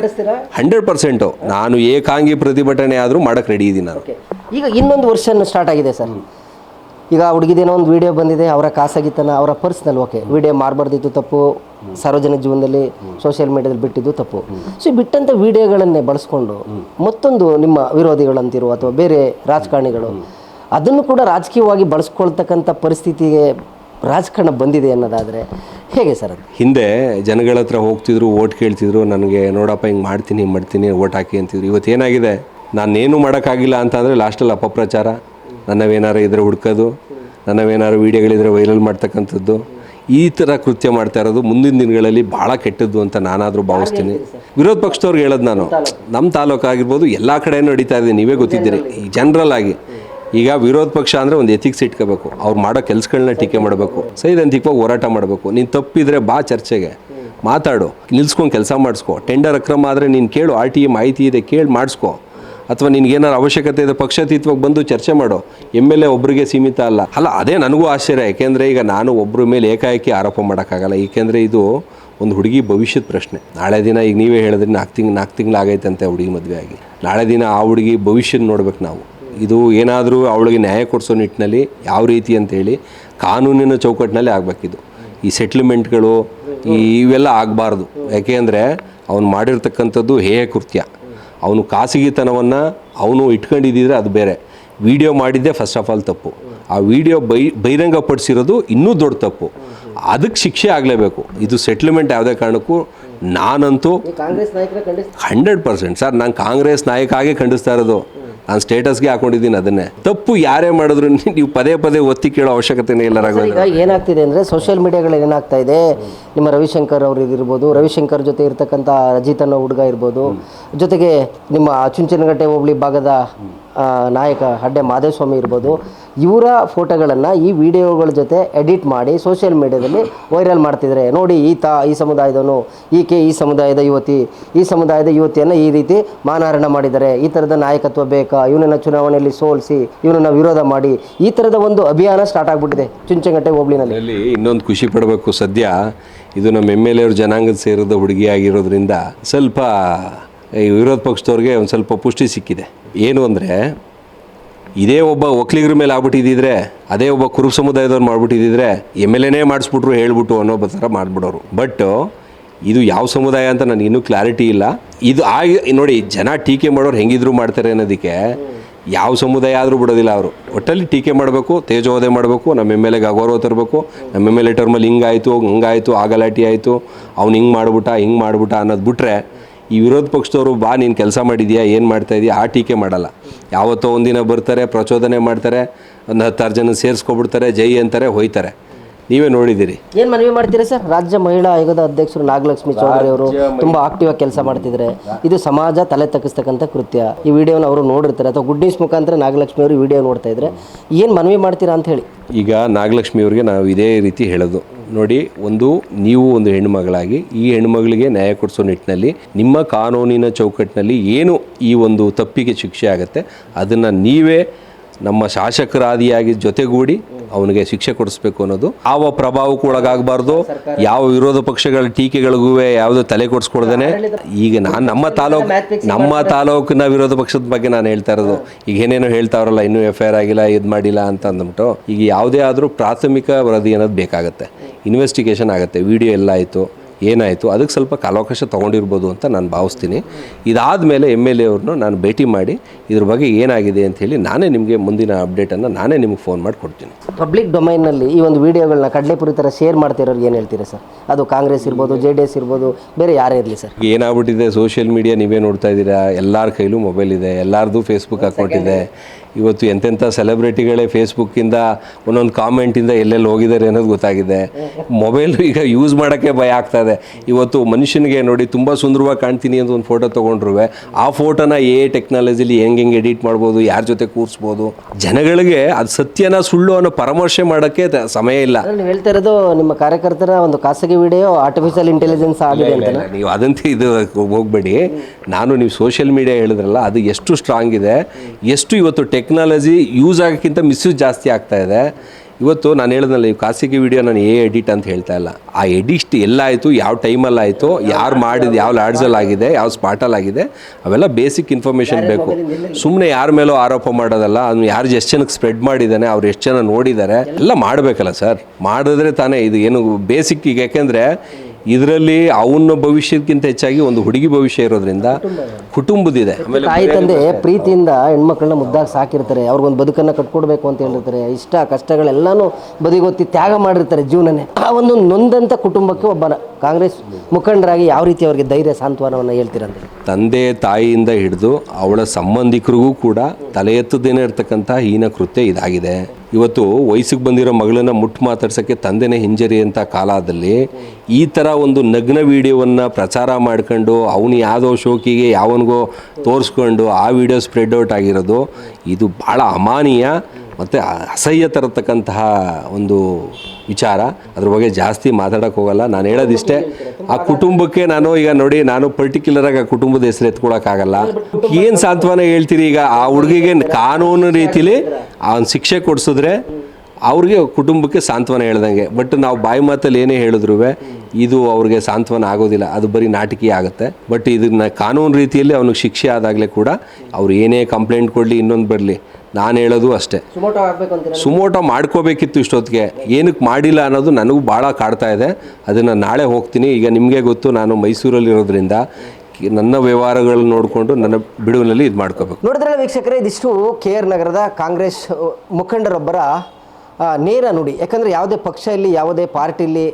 Hundred percent. ನಾನು ಏಕಾಂಗಿ ಪ್ರತಿಭಟನೆ ಆದರೂ ಮಾಡೋಕ್ಕೆ ರೆಡಿ ಇದ್ದೀನಿ ನಾನು. ಈಗ ಇನ್ನೊಂದು ವರ್ಷ ಸ್ಟಾರ್ಟ್ ಆಗಿದೆ ಸರ್. ಈಗ ಹುಡುಗಿದೇನೋ ಒಂದು ವಿಡಿಯೋ ಬಂದಿದೆ ಅವರ ಖಾಸಗಿತನ ಅವರ ಪರ್ಸ್ನಲ್ ಓಕೆ. ವಿಡಿಯೋ ಮಾರಬಾರ್ದಿತ್ತು ತಪ್ಪು. ಸಾರ್ವಜನಿಕ ಜೀವನದಲ್ಲಿ ಸೋಷಿಯಲ್ ಮೀಡಿಯಾದಲ್ಲಿ ಬಿಟ್ಟಿದ್ದು ತಪ್ಪು. ಸೊ ಬಿಟ್ಟಂಥ ವಿಡಿಯೋಗಳನ್ನೇ ಬಳಸ್ಕೊಂಡು ಮತ್ತೊಂದು ನಿಮ್ಮ ವಿರೋಧಿಗಳಂತಿರುವ ಅಥವಾ ಬೇರೆ ರಾಜಕಾರಣಿಗಳು ಅದನ್ನು ಕೂಡ ರಾಜಕೀಯವಾಗಿ ಬಳಸ್ಕೊಳ್ತಕ್ಕಂಥ ಪರಿಸ್ಥಿತಿಗೆ ರಾಜಕಾರಣ ಬಂದಿದೆ ಅನ್ನೋದಾದರೆ ಹೇಗೆ ಸರ್ ಅದು? ಹಿಂದೆ ಜನಗಳ ಹತ್ರ ಹೋಗ್ತಿದ್ರು ಓಟ್ ಕೇಳ್ತಿದ್ರು ನನಗೆ ನೋಡಪ್ಪ ಹಿಂಗೆ ಮಾಡ್ತೀನಿ ಹಿಂಗೆ ಮಾಡ್ತೀನಿ ಓಟ್ ಹಾಕಿ ಅಂತಿದ್ರು. ಇವತ್ತು ಏನಾಗಿದೆ? ನಾನೇನು ಮಾಡೋಕ್ಕಾಗಿಲ್ಲ ಅಂತಂದರೆ ಲಾಸ್ಟಲ್ಲಿ ಅಪಪ್ರಚಾರ. ನನ್ನವೇನಾರು ಇದ್ರೆ ಹುಡ್ಕೋದು ನನ್ನವೇನಾರು ವೀಡಿಯೋಗಳಿದ್ರೆ ವೈರಲ್ ಮಾಡ್ತಕ್ಕಂಥದ್ದು. ಈ ಥರ ಕೃತ್ಯ ಮಾಡ್ತಾ ಇರೋದು ಮುಂದಿನ ದಿನಗಳಲ್ಲಿ ಭಾಳ ಕೆಟ್ಟದ್ದು ಅಂತ ನಾನಾದರೂ ಭಾವಿಸ್ತೀನಿ. ವಿರೋಧ ಪಕ್ಷದವ್ರಿಗೆ ಹೇಳೋದು ನಾನು. ನಮ್ಮ ತಾಲೂಕು ಆಗಿರ್ಬೋದು ಎಲ್ಲ ಕಡೆಯೂ ನಡೀತಾ ಇದೆ ನೀವೇ ಗೊತ್ತಿದ್ದೀರಿ. ಈ ಜನರಲ್ ಆಗಿ ಈಗ ವಿರೋಧ ಪಕ್ಷ ಅಂದರೆ ಒಂದು ಎಥಿಕ್ಸ್ ಇಟ್ಕೋಬೇಕು. ಅವ್ರು ಮಾಡೋ ಕೆಲಸಗಳನ್ನ ಟೀಕೆ ಮಾಡಬೇಕು. ಸೈದ್ಧಾಂತಿಕವಾಗಿ ಹೋರಾಟ ಮಾಡಬೇಕು. ನೀನು ತಪ್ಪಿದ್ರೆ ಬಾ ಚರ್ಚೆಗೆ. ಮಾತಾಡು. ನಿಲ್ಸ್ಕೊಂಡು ಕೆಲಸ ಮಾಡಿಸ್ಕೊ. ಟೆಂಡರ್ ಅಕ್ರಮ ಆದರೆ ನೀನು ಕೇಳು ಆರ್ ಟಿ ಎ ಮಾಹಿತಿ ಇದೆ, ಕೇಳಿ, ಮಾಡಿಸ್ಕೊ. ಅಥವಾ ನಿನ್ಗೇನಾರು ಅವಶ್ಯಕತೆ ಇದೆ, ಪಕ್ಷಾತೀತವಾಗಿ ಬಂದು ಚರ್ಚೆ ಮಾಡು. ಎಂ ಎಲ್ ಎ ಒಬ್ಬರಿಗೆ ಸೀಮಿತ ಅಲ್ಲ. ಅಲ್ಲ, ಅದೇ ನನಗೂ ಆಶ್ಚರ್ಯ. ಯಾಕೆಂದರೆ ಈಗ ನಾನು ಒಬ್ಬರ ಮೇಲೆ ಏಕಾಏಕಿ ಆರೋಪ ಮಾಡೋಕ್ಕಾಗಲ್ಲ. ಏಕೆಂದರೆ ಇದು ಒಂದು ಹುಡುಗಿ ಭವಿಷ್ಯದ ಪ್ರಶ್ನೆ. ನಾಳೆ ದಿನ ಈಗ ನೀವೇ ಹೇಳಿದ್ರೆ ನಾಲ್ಕು ತಿಂಗ್, ನಾಲ್ಕು ತಿಂಗಳಾಗೈತೆ ಅಂತ ಹುಡುಗಿ ಮದುವೆ ಆಗಿ ನಾಳೆ ದಿನ ಆ ಹುಡುಗಿ ಭವಿಷ್ಯನ ನೋಡ್ಬೇಕು ನಾವು. ಇದು ಏನಾದರೂ ಅವಳಿಗೆ ನ್ಯಾಯ ಕೊಡಿಸೋ ನಿಟ್ಟಿನಲ್ಲಿ ಯಾವ ರೀತಿ ಅಂತೇಳಿ ಕಾನೂನಿನ ಚೌಕಟ್ಟಿನಲ್ಲಿ ಆಗಬೇಕಿದು. ಈ ಸೆಟ್ಲ್ಮೆಂಟ್ಗಳು ಈ ಇವೆಲ್ಲ ಆಗಬಾರ್ದು. ಯಾಕೆಂದರೆ ಅವನು ಮಾಡಿರ್ತಕ್ಕಂಥದ್ದು ಹೇಯ ಕೃತ್ಯ. ಅವನು ಖಾಸಗಿತನವನ್ನು ಅವನು ಇಟ್ಕೊಂಡಿದ್ದಿದ್ರೆ ಅದು ಬೇರೆ. ವಿಡಿಯೋ ಮಾಡಿದ್ದೆ ಫಸ್ಟ್ ಆಫ್ ಆಲ್ ತಪ್ಪು. ಆ ವಿಡಿಯೋ ಬೈ ಬಹಿರಂಗಪಡಿಸಿರೋದು ಇನ್ನೂ ದೊಡ್ಡ ತಪ್ಪು. ಅದಕ್ಕೆ ಶಿಕ್ಷೆ ಆಗಲೇಬೇಕು. ಇದು ಸೆಟ್ಲ್ಮೆಂಟ್ ಯಾವುದೇ ಕಾರಣಕ್ಕೂ ನಾನಂತೂ ಕಾಂಗ್ರೆಸ್ ನಾಯಕರ ಖಂಡಿಸ್ ಹಂಡ್ರೆಡ್ ಪರ್ಸೆಂಟ್. ಸರ್ ನಾನು ಕಾಂಗ್ರೆಸ್ ನಾಯಕ ಆಗೇ ಖಂಡಿಸ್ತಾ ಇರೋದು. ನಾನು ಸ್ಟೇಟಸ್ಗೆ ಹಾಕೊಂಡಿದ್ದೀನಿ ಅದನ್ನೇ. ತಪ್ಪು ಯಾರೇ ಮಾಡಿದ್ರು ನೀವು ಪದೇ ಪದೇ ಒತ್ತಿ ಕೇಳೋ ಅವಶ್ಯಕತೆನೇ ಇಲ್ಲ ರಾಘವೇಂದ್ರ ಏನಾಗ್ತಿದೆ ಅಂದರೆ ಸೋಷಿಯಲ್ ಮೀಡಿಯಾಗಳಲ್ಲಿ ಏನಾಗ್ತಾ ಇದೆ? ನಿಮ್ಮ ರವಿಶಂಕರ್ ಅವರು ಇರ್ಬೋದು ರವಿಶಂಕರ್ ಜೊತೆ ಇರ್ತಕ್ಕಂಥ ಅಜಿತ್ ಅನ್ನೋ ಹುಡುಗ ಇರ್ಬೋದು. ಜೊತೆಗೆ ನಿಮ್ಮ ಚುಂಚನಗಟ್ಟೆ ಹೋಬಳಿ ಭಾಗದ ನಾಯಕ ಹಡ್ಡೆ ಮಾದೇಸ್ವಾಮಿ ಇರ್ಬೋದು. ಇವರ ಫೋಟೋಗಳನ್ನು ಈ ವಿಡಿಯೋಗಳ ಜೊತೆ ಎಡಿಟ್ ಮಾಡಿ ಸೋಷಿಯಲ್ ಮೀಡಿಯಾದಲ್ಲಿ ವೈರಲ್ ಮಾಡ್ತಿದ್ದಾರೆ ನೋಡಿ ಈತ ಈ ಸಮುದಾಯದವನು ಈಕೆ ಈ ಸಮುದಾಯದ ಯುವತಿ ಈ ಸಮುದಾಯದ ಯುವತಿಯನ್ನು ಈ ರೀತಿ ಮಾನಹರಣ ಮಾಡಿದ್ದಾರೆ. ಈ ಥರದ ನಾಯಕತ್ವ ಬೇಕಾ? ಇವನನ್ನು ಚುನಾವಣೆಯಲ್ಲಿ ಸೋಲಿಸಿ ಇವನನ್ನು ವಿರೋಧ ಮಾಡಿ ಈ ಥರದ ಒಂದು ಅಭಿಯಾನ ಸ್ಟಾರ್ಟ್ ಆಗಿಬಿಟ್ಟಿದೆ ಚುಂಚನಗಟ್ಟೆ ಹೋಬಳಿನಲ್ಲಿ. ಇನ್ನೊಂದು ಖುಷಿ ಪಡಬೇಕು ಸದ್ಯ. ಇದು ನಮ್ಮ ಎಂ ಎಲ್ ಎವ್ರ ಜನಾಂಗದ ಸೇರಿದ ಹುಡುಗಿ ಆಗಿರೋದ್ರಿಂದ ಸ್ವಲ್ಪ, ಈ ವಿರೋಧ ಪಕ್ಷದವ್ರಿಗೆ ಒಂದು ಸ್ವಲ್ಪ ಪುಷ್ಟಿ ಸಿಕ್ಕಿದೆ. ಏನು ಅಂದರೆ, ಇದೇ ಒಬ್ಬ ಒಕ್ಲಿಗರ ಮೇಲೆ ಆಗ್ಬಿಟ್ಟಿದ್ದಿದ್ರೆ, ಅದೇ ಒಬ್ಬ ಕುರುಬ ಸಮುದಾಯದವ್ರು ಮಾಡ್ಬಿಟ್ಟಿದ್ದಿದ್ರೆ ಎಂ ಎಲ್ ಎನೇ ಮಾಡಿಸ್ಬಿಟ್ರು ಹೇಳ್ಬಿಟ್ಟು ಅನ್ನೋ ಥರ ಮಾಡಿಬಿಡೋರು. ಬಟ್ ಇದು ಯಾವ ಸಮುದಾಯ ಅಂತ ನನಗೆ ಕ್ಲಾರಿಟಿ ಇಲ್ಲ. ಇದು ಆಗಿ ನೋಡಿ, ಜನ ಟೀಕೆ ಮಾಡೋರು ಹೆಂಗಿದ್ರು ಮಾಡ್ತಾರೆ ಅನ್ನೋದಕ್ಕೆ ಯಾವ ಸಮುದಾಯ ಆದರೂ ಬಿಡೋದಿಲ್ಲ ಅವರು. ಒಟ್ಟಲ್ಲಿ ಟೀಕೆ ಮಾಡಬೇಕು, ತೇಜೋವಧೆ ಮಾಡಬೇಕು, ನಮ್ಮ ಎಂ ಎಲ್ ಎಗೆ ಅಗೌರವ ತರಬೇಕು. ನಮ್ಮ ಎಂ ಎಲ್ ಎ ಟರ್ಮಲ್ಲಿ ಹಿಂಗಾಯಿತು ಹಂಗಾಯಿತು ಆ ಗಲಾಟೆ ಆಯಿತು ಅವ್ನು ಹಿಂಗೆ ಮಾಡ್ಬಿಟ್ಟ ಹಿಂಗೆ ಮಾಡ್ಬಿಟ್ಟ ಅನ್ನೋದು ಬಿಟ್ಟರೆ ಈ ವಿರೋಧ ಪಕ್ಷದವರು, ಬಾ, ನೀನು ಕೆಲಸ ಮಾಡಿದ್ಯಾ, ಏನು ಮಾಡ್ತಾ ಇದೀಯಾ? ಆ ಟೀಕೆ ಮಾಡಲ್ಲ. ಯಾವತ್ತೋ ಒಂದಿನ ಬರ್ತಾರೆ, ಪ್ರಚೋದನೆ ಮಾಡ್ತಾರೆ, ಒಂದು ಹತ್ತಾರು ಜನ ಸೇರಿಸ್ಕೊಬಿಡ್ತಾರೆ, ಜೈ ಅಂತಾರೆ, ಹೋಯ್ತಾರೆ. ನೀವೇ ನೋಡಿದ್ದೀರಿ. ಏನು ಮನವಿ ಮಾಡ್ತೀರಾ ಸರ್? ರಾಜ್ಯ ಮಹಿಳಾ ಆಯೋಗದ ಅಧ್ಯಕ್ಷರು ನಾಗಲಕ್ಷ್ಮಿ ಚೌಧರಿ ಅವರು ತುಂಬಾ ಆಕ್ಟಿವ್ ಆಗಿ ಕೆಲಸ ಮಾಡ್ತಿದ್ದಾರೆ ಇದು ಸಮಾಜ ತಲೆ ತಗ್ಗಿಸ್ತಕ್ಕಂಥ ಕೃತ್ಯ. ಈ ವಿಡಿಯೋನ ಅವರು ನೋಡಿರ್ತಾರೆ. ಅಥವಾ ಗುಡ್ ನ್ಯೂಸ್ ಮುಖಾಂತರ ನಾಗಲಕ್ಷ್ಮಿ ಅವರು ವಿಡಿಯೋ ನೋಡ್ತಾ ಇದ್ರೆ. ಏನು ಮನವಿ ಮಾಡ್ತೀರಾ ಅಂತ ಹೇಳಿ. ಈಗ ನಾಗಲಕ್ಷ್ಮಿ ಅವರಿಗೆ ನಾವು ಇದೇ ರೀತಿ ಹೇಳೋದು. ನೋಡಿ ಒಂದು ನೀವು ಒಂದು ಹೆಣ್ಣುಮಗಳಾಗಿ ಈ ಹೆಣ್ಣುಮಗಳಿಗೆ ನ್ಯಾಯ ಕೊಡಿಸೋ ನಿಟ್ಟಿನಲ್ಲಿ ನಿಮ್ಮ ಕಾನೂನಿನ ಚೌಕಟ್ಟಿನಲ್ಲಿ ಏನು ಈ ಒಂದು ತಪ್ಪಿಗೆ ಶಿಕ್ಷೆ ಆಗುತ್ತೆ ಅದನ್ನು ನೀವೇ ನಮ್ಮ ಶಾಸಕರಾದಿಯಾಗಿ ಜೊತೆಗೂಡಿ ಅವನಿಗೆ ಶಿಕ್ಷೆ ಕೊಡಿಸ್ಬೇಕು ಅನ್ನೋದು. ಯಾವ ಪ್ರಭಾವಕ್ಕೂ ಒಳಗಾಗಬಾರ್ದು. ಯಾವ ವಿರೋಧ ಪಕ್ಷಗಳ ಟೀಕೆಗಳಿಗೂ ಯಾವುದೋ ತಲೆ ಕೊಡಿಸ್ಕೊಳ್ದೇನೆ. ಈಗ ನಾನು ನಮ್ಮ ತಾಲೂಕು, ನಮ್ಮ ತಾಲೂಕಿನ ವಿರೋಧ ಪಕ್ಷದ ಬಗ್ಗೆ ನಾನು ಹೇಳ್ತಾ ಇರೋದು. ಈಗ ಏನೇನೋ ಹೇಳ್ತಾವ್ರಲ್ಲ, ಇನ್ನೂ ಎಫ್ ಐ ಆರ್ ಆಗಿಲ್ಲ, ಇದು ಮಾಡಿಲ್ಲ ಅಂತ ಅಂದ್ಬಿಟ್ಟು, ಈಗ ಯಾವುದೇ ಆದರೂ ಪ್ರಾಥಮಿಕ ವರದಿ ಅನ್ನೋದು ಬೇಕಾಗತ್ತೆ. ಇನ್ವೆಸ್ಟಿಗೇಷನ್ ಆಗುತ್ತೆ. ವಿಡಿಯೋ ಎಲ್ಲ ಆಯಿತು. ಏನಾಯಿತು? ಅದಕ್ಕೆ ಸ್ವಲ್ಪ ಕಾಲಾವಕಾಶ ತೊಗೊಂಡಿರ್ಬೋದು ಅಂತ ನಾನು ಭಾವಿಸ್ತೀನಿ. ಇದಾದ ಮೇಲೆ ಎಂ ಎಲ್ ಎ ಅವ್ರನ್ನ ನಾನು ಭೇಟಿ ಮಾಡಿ ಇದ್ರ ಬಗ್ಗೆ ಏನಾಗಿದೆ ಅಂತ ಹೇಳಿ ನಾನೇ ನಿಮಗೆ ಮುಂದಿನ ಅಪ್ಡೇಟನ್ನು ನಾನೇ ನಿಮಗೆ ಫೋನ್ ಮಾಡಿ ಕೊಡ್ತೀನಿ. ಪಬ್ಲಿಕ್ ಡೊಮೈನಲ್ಲಿ ಈ ಒಂದು ವಿಡಿಯೋಗಳನ್ನ ಕಡ್ಲೆಪುರಿ ಥರ ಶೇರ್ ಮಾಡ್ತಿರೋರು ಏನು ಹೇಳ್ತೀರಾ ಸರ್? ಅದು ಕಾಂಗ್ರೆಸ್ ಇರ್ಬೋದು ಜೆ ಡಿ ಎಸ್ ಇರ್ಬೋದು ಬೇರೆ ಯಾರೇ ಇರಲಿ ಸರ್. ಏನಾಗ್ಬಿಟ್ಟಿದೆ? ಸೋಷಿಯಲ್ ಮೀಡಿಯಾ ನೀವೇ ನೋಡ್ತಾ ಇದ್ದೀರಾ? ಎಲ್ಲರ ಕೈಲೂ ಮೊಬೈಲ್ ಇದೆ ಎಲ್ಲರದು ಫೇಸ್ಬುಕ್ ಅಕೌಂಟ್ ಇದೆ. ಇವತ್ತು ಎಂತೆಂಥ ಸೆಲೆಬ್ರಿಟಿಗಳೇ ಫೇಸ್ಬುಕ್ಕಿಂದ ಒಂದೊಂದು ಕಾಮೆಂಟಿಂದ ಎಲ್ಲೆಲ್ಲಿ ಹೋಗಿದ್ದಾರೆ ಅನ್ನೋದು ಗೊತ್ತಾಗಿದೆ. ಮೊಬೈಲ್ ಈಗ ಯೂಸ್ ಮಾಡೋಕ್ಕೆ ಭಯ ಆಗ್ತಾ ಇದೆ. ಇವತ್ತು ಮನುಷ್ಯನಿಗೆ ನೋಡಿ ತುಂಬ ಸುಂದರವಾಗಿ ಕಾಣ್ತೀನಿ ಅಂತ ಒಂದು ಫೋಟೋ ತೊಗೊಂಡ್ರು ಆ ಫೋಟೋನ ಎ ಟೆಕ್ನಾಲಜಿಲಿ ಹೆಂಗೆ ಹೆಂಗೆ ಎಡಿಟ್ ಮಾಡ್ಬೋದು ಯಾರ ಜೊತೆ ಕೂರಿಸ್ಬೋದು ಜನಗಳಿಗೆ ಅದು ಸತ್ಯನ ಸುಳ್ಳು ಅನ್ನೋ ಪರಾಮರ್ಶೆ ಮಾಡೋಕ್ಕೆ ಸಮಯ ಇಲ್ಲ. ನೀವು ಹೇಳ್ತಾ ಇರೋದು ನಿಮ್ಮ ಕಾರ್ಯಕರ್ತರ ಒಂದು ಖಾಸಗಿ ವಿಡಿಯೋ ಆರ್ಟಿಫಿಷಿಯಲ್ ಇಂಟೆಲಿಜೆನ್ಸ್ ಆಗಿದೆ ಅಂತ ನೀವು ಅದಂತೆ ಇದು ಹೋಗ್ಬೇಡಿ. ನಾನು ನೀವು ಸೋಷಿಯಲ್ ಮೀಡಿಯಾ ಹೇಳಿದ್ರಲ್ಲ ಅದು ಎಷ್ಟು ಸ್ಟ್ರಾಂಗ್ ಇದೆ ಎಷ್ಟು ಇವತ್ತು ಟೆಕ್ನಾಲಜಿ ಯೂಸ್ ಆಗೋಕ್ಕಿಂತ ಮಿಸ್ಯೂಸ್ ಜಾಸ್ತಿ ಆಗ್ತಾ ಇದೆ. ಇವತ್ತು ನಾನು ಹೇಳಿದ್ನಲ್ಲ ಈ ಖಾಸಗಿ ವಿಡಿಯೋ ನಾನು ಏ ಎಡಿಟ್ ಅಂತ ಹೇಳ್ತಾ ಇಲ್ಲ. ಆ ಎಡಿಟ್ ಎಲ್ಲ ಆಯಿತು ಯಾವ ಟೈಮಲ್ಲಿ ಆಯಿತು ಯಾರು ಮಾಡಿದ ಯಾವ ಆಗಿದೆ ಯಾವ ಸ್ಪಾಟಲ್ಲಿ ಆಗಿದೆ ಅವೆಲ್ಲ ಬೇಸಿಕ್ ಇನ್ಫಾರ್ಮೇಷನ್ ಬೇಕು. ಸುಮ್ಮನೆ ಯಾರ ಮೇಲೋ ಆರೋಪ ಮಾಡೋದಲ್ಲ ಅದನ್ನು ಯಾರು ಎಷ್ಟು ಜನಕ್ಕೆ ಸ್ಪ್ರೆಡ್ ಮಾಡಿದ್ದಾನೆ ಅವ್ರು ಎಷ್ಟು ಜನ ನೋಡಿದ್ದಾರೆ ಎಲ್ಲ ಮಾಡಬೇಕಲ್ಲ ಸರ್. ಮಾಡಿದ್ರೆ ತಾನೇ ಇದು ಏನು ಬೇಸಿಕ್ ಈಗ ಯಾಕೆಂದರೆ ಇದರಲ್ಲಿ ಅವನ ಭವಿಷ್ಯಕ್ಕಿಂತ ಹೆಚ್ಚಾಗಿ ಒಂದು ಹುಡುಗಿ ಭವಿಷ್ಯ ಇರೋದ್ರಿಂದ ಕುಟುಂಬದಿದೆ. ಆಮೇಲೆ ತಾಯಿ ತಂದೆ ಪ್ರೀತಿಯಿಂದ ಹೆಣ್ಮಕ್ಳನ್ನ ಮುದ್ದಾಗಿ ಸಾಕಿರ್ತಾರೆ. ಅವ್ರಿಗೊಂದು ಬದುಕನ್ನ ಕಟ್ಕೊಡ್ಬೇಕು ಅಂತ ಹೇಳಿರ್ತಾರೆ. ಇಷ್ಟ ಕಷ್ಟಗಳೆಲ್ಲನೂ ಬದಿಗೊತ್ತಿ ತ್ಯಾಗ ಮಾಡಿರ್ತಾರೆ ಜೀವನನೇ. ಆ ಒಂದು ನೊಂದಂತ ಕುಟುಂಬಕ್ಕೆ ಒಬ್ಬ ಕಾಂಗ್ರೆಸ್ ಮುಖಂಡರಾಗಿ ಯಾವ ರೀತಿ ಅವರಿಗೆ ಧೈರ್ಯ ಸಾಂತ್ವನವನ್ನು ಹೇಳ್ತೀರಂದ್ರೆ ತಂದೆ ತಾಯಿಯಿಂದ ಹಿಡಿದು ಅವಳ ಸಂಬಂಧಿಕರಿಗೂ ಕೂಡ ತಲೆ ಎತ್ತದೇನೆ ಇರ್ತಕ್ಕಂಥ ಹೀನ ಕೃತ್ಯ ಇದಾಗಿದೆ. ಇವತ್ತು ವಯಸ್ಸಿಗೆ ಬಂದಿರೋ ಮಗಳನ್ನ ಮುಟ್ಟು ಮಾತಾಡ್ಸೋಕ್ಕೆ ತಂದೆನೇ ಅಂತ ಕಾಲದಲ್ಲಿ ಈ ಥರ ಒಂದು ನಗ್ನ ವಿಡಿಯೋವನ್ನು ಪ್ರಚಾರ ಮಾಡ್ಕೊಂಡು ಅವನು ಯಾವುದೋ ಶೋಕಿಗೆ ಯಾವನಿಗೋ ತೋರಿಸ್ಕೊಂಡು ಆ ವಿಡಿಯೋ ಸ್ಪ್ರೆಡ್ ಔಟ್ ಆಗಿರೋದು, ಇದು ಭಾಳ ಅಮಾನೀಯ. ಮತ್ತು ಅಸಹ್ಯ ತರತಕ್ಕಂತಹ ಒಂದು ವಿಚಾರ. ಅದ್ರ ಬಗ್ಗೆ ಜಾಸ್ತಿ ಮಾತಾಡೋಕೆ ಹೋಗಲ್ಲ. ನಾನು ಹೇಳೋದಿಷ್ಟೇ, ಆ ಕುಟುಂಬಕ್ಕೆ ನಾನು ಈಗ ನೋಡಿ, ನಾನು ಪರ್ಟಿಕ್ಯುಲರ್ ಆಗಿ ಆ ಕುಟುಂಬದ ಹೆಸರು ಎತ್ಕೊಳಕ್ಕಾಗಲ್ಲ ಏನು ಸಾಂತ್ವನ ಹೇಳ್ತೀರಿ ಈಗ? ಆ ಹುಡುಗಿಗೆ ಕಾನೂನು ರೀತಿಲಿ ಅವನ ಶಿಕ್ಷೆ ಕೊಡಿಸಿದ್ರೆ ಅವ್ರಿಗೆ ಕುಟುಂಬಕ್ಕೆ ಸಾಂತ್ವನ ಹೇಳ್ದಂಗೆ. ಬಟ್ ನಾವು ಬಾಯಿ ಮಾತಲ್ಲಿ ಏನೇ ಹೇಳಿದ್ರು ಇದು ಅವ್ರಿಗೆ ಸಾಂತ್ವನ ಆಗೋದಿಲ್ಲ. ಅದು ಬರೀ ನಾಟಕೀಯ ಆಗುತ್ತೆ. ಬಟ್ ಇದನ್ನ ಕಾನೂನು ರೀತಿಯಲ್ಲಿ ಅವನಿಗೆ ಶಿಕ್ಷೆ ಆದಾಗಲೇ ಕೂಡ ಅವ್ರು ಏನೇ ಕಂಪ್ಲೇಂಟ್ ಕೊಡಲಿ, ಇನ್ನೊಂದು ಬರಲಿ. ನಾನು ಹೇಳೋದು ಅಷ್ಟೇ. ಸುಮೋಟೋ ಮಾಡ್ಕೋಬೇಕಿತ್ತು ಇಷ್ಟೊತ್ತಿಗೆ. ಏನಕ್ಕೆ ಮಾಡಿಲ್ಲ ಅನ್ನೋದು ನನಗೂ ಭಾಳ ಕಾಡ್ತಾ ಇದೆ. ಅದನ್ನು ನಾಳೆ ಹೋಗ್ತೀನಿ. ಈಗ ನಿಮಗೆ ಗೊತ್ತು ನಾನು ಮೈಸೂರಲ್ಲಿರೋದ್ರಿಂದ ನನ್ನ ವ್ಯವಹಾರಗಳನ್ನ ನೋಡಿಕೊಂಡು ನನ್ನ ಬಿಡುವಿನಲ್ಲಿ ಇದು ಮಾಡ್ಕೋಬೇಕು. ನೋಡಿದ್ರೆ ವೀಕ್ಷಕರೇ ಇದಿಷ್ಟು ಕೆ ಆರ್ ನಗರದ ಕಾಂಗ್ರೆಸ್ ಮುಖಂಡರೊಬ್ಬರ ನೇರ ನುಡಿ. ಯಾಕಂದರೆ ಯಾವುದೇ ಪಕ್ಷ ಇಲ್ಲಿ ಯಾವುದೇ ಪಾರ್ಟಿಲಿ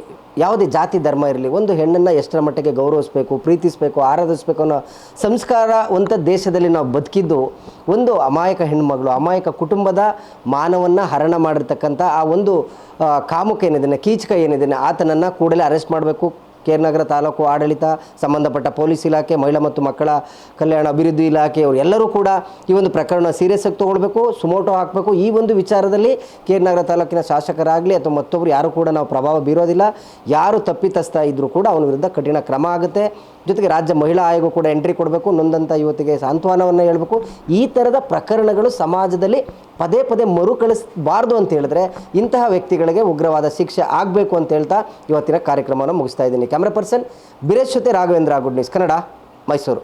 ಯಾವುದೇ ಜಾತಿ ಧರ್ಮ ಇರಲಿ, ಒಂದು ಹೆಣ್ಣನ್ನು ಎಷ್ಟರ ಮಟ್ಟಿಗೆ ಗೌರವಿಸಬೇಕು, ಪ್ರೀತಿಸಬೇಕು, ಆರಾಧಿಸಬೇಕು ಅನ್ನೋ ಸಂಸ್ಕಾರವಂತ ದೇಶದಲ್ಲಿ ನಾವು ಬದುಕಿದ್ದು ಒಂದು ಅಮಾಯಕ ಹೆಣ್ಮಗಳು, ಅಮಾಯಕ ಕುಟುಂಬದ ಮಾನವನ್ನು ಹರಣ ಮಾಡಿರ್ತಕ್ಕಂಥ ಆ ಒಂದು ಕಾಮುಕ ಏನಿದ್ದಾನೆ ಕೀಚಕ ಏನಿದ್ದಾನೆ ಆತನನ್ನು ಕೂಡಲೇ ಅರೆಸ್ಟ್ ಮಾಡಬೇಕು. ಕೆ ತಾಲೂಕು ಆಡಳಿತ, ಸಂಬಂಧಪಟ್ಟ ಪೊಲೀಸ್ ಇಲಾಖೆ, ಮಹಿಳಾ ಮತ್ತು ಮಕ್ಕಳ ಕಲ್ಯಾಣ ಅಭಿವೃದ್ಧಿ ಇಲಾಖೆ ಅವರು ಎಲ್ಲರೂ ಕೂಡ ಈ ಒಂದು ಪ್ರಕರಣ ಸೀರಿಯಸ್ ಆಗಿ ತೊಗೊಳ್ಬೇಕು, ಸುಮೋಟೋ ಹಾಕಬೇಕು. ಈ ಒಂದು ವಿಚಾರದಲ್ಲಿ ಕೆ ನಗರ ತಾಲೂಕಿನ ಶಾಸಕರಾಗಲಿ ಅಥವಾ ಮತ್ತೊಬ್ಬರು ಯಾರು ಕೂಡ ನಾವು ಪ್ರಭಾವ ಬೀರೋದಿಲ್ಲ. ಯಾರು ತಪ್ಪಿತಸ್ಥ ಇದ್ದರೂ ಕೂಡ ಅವನ ವಿರುದ್ಧ ಕಠಿಣ ಕ್ರಮ ಆಗುತ್ತೆ. ಜೊತೆಗೆ ರಾಜ್ಯ ಮಹಿಳಾ ಆಯೋಗ ಕೂಡ ಎಂಟ್ರಿ ಕೊಡಬೇಕು ನೊಂದಂಥ ಯುವತಿಗೆ ಸಾಂತ್ವನವನ್ನು ಹೇಳಬೇಕು. ಈ ಥರದ ಪ್ರಕರಣಗಳು ಸಮಾಜದಲ್ಲಿ ಪದೇ ಪದೇ ಮರುಕಳಿಸಬಾರ್ದು ಅಂತ ಹೇಳಿದ್ರೆ ಇಂತಹ ವ್ಯಕ್ತಿಗಳಿಗೆ ಉಗ್ರವಾದ ಶಿಕ್ಷೆ ಆಗಬೇಕು ಅಂತ ಹೇಳ್ತಾ ಇವತ್ತಿನ ಕಾರ್ಯಕ್ರಮವನ್ನು ಮುಗಿಸ್ತಾ ಇದ್ದೀನಿ. ಕ್ಯಾಮ್ರಾ ಪರ್ಸನ್ ಬಿರೇಶ್ ಜೊತೆ ರಾಘವೇಂದ್ರ ಗುಡ್ ನ್ಯೂಸ್ ಕನ್ನಡ, ಮೈಸೂರು.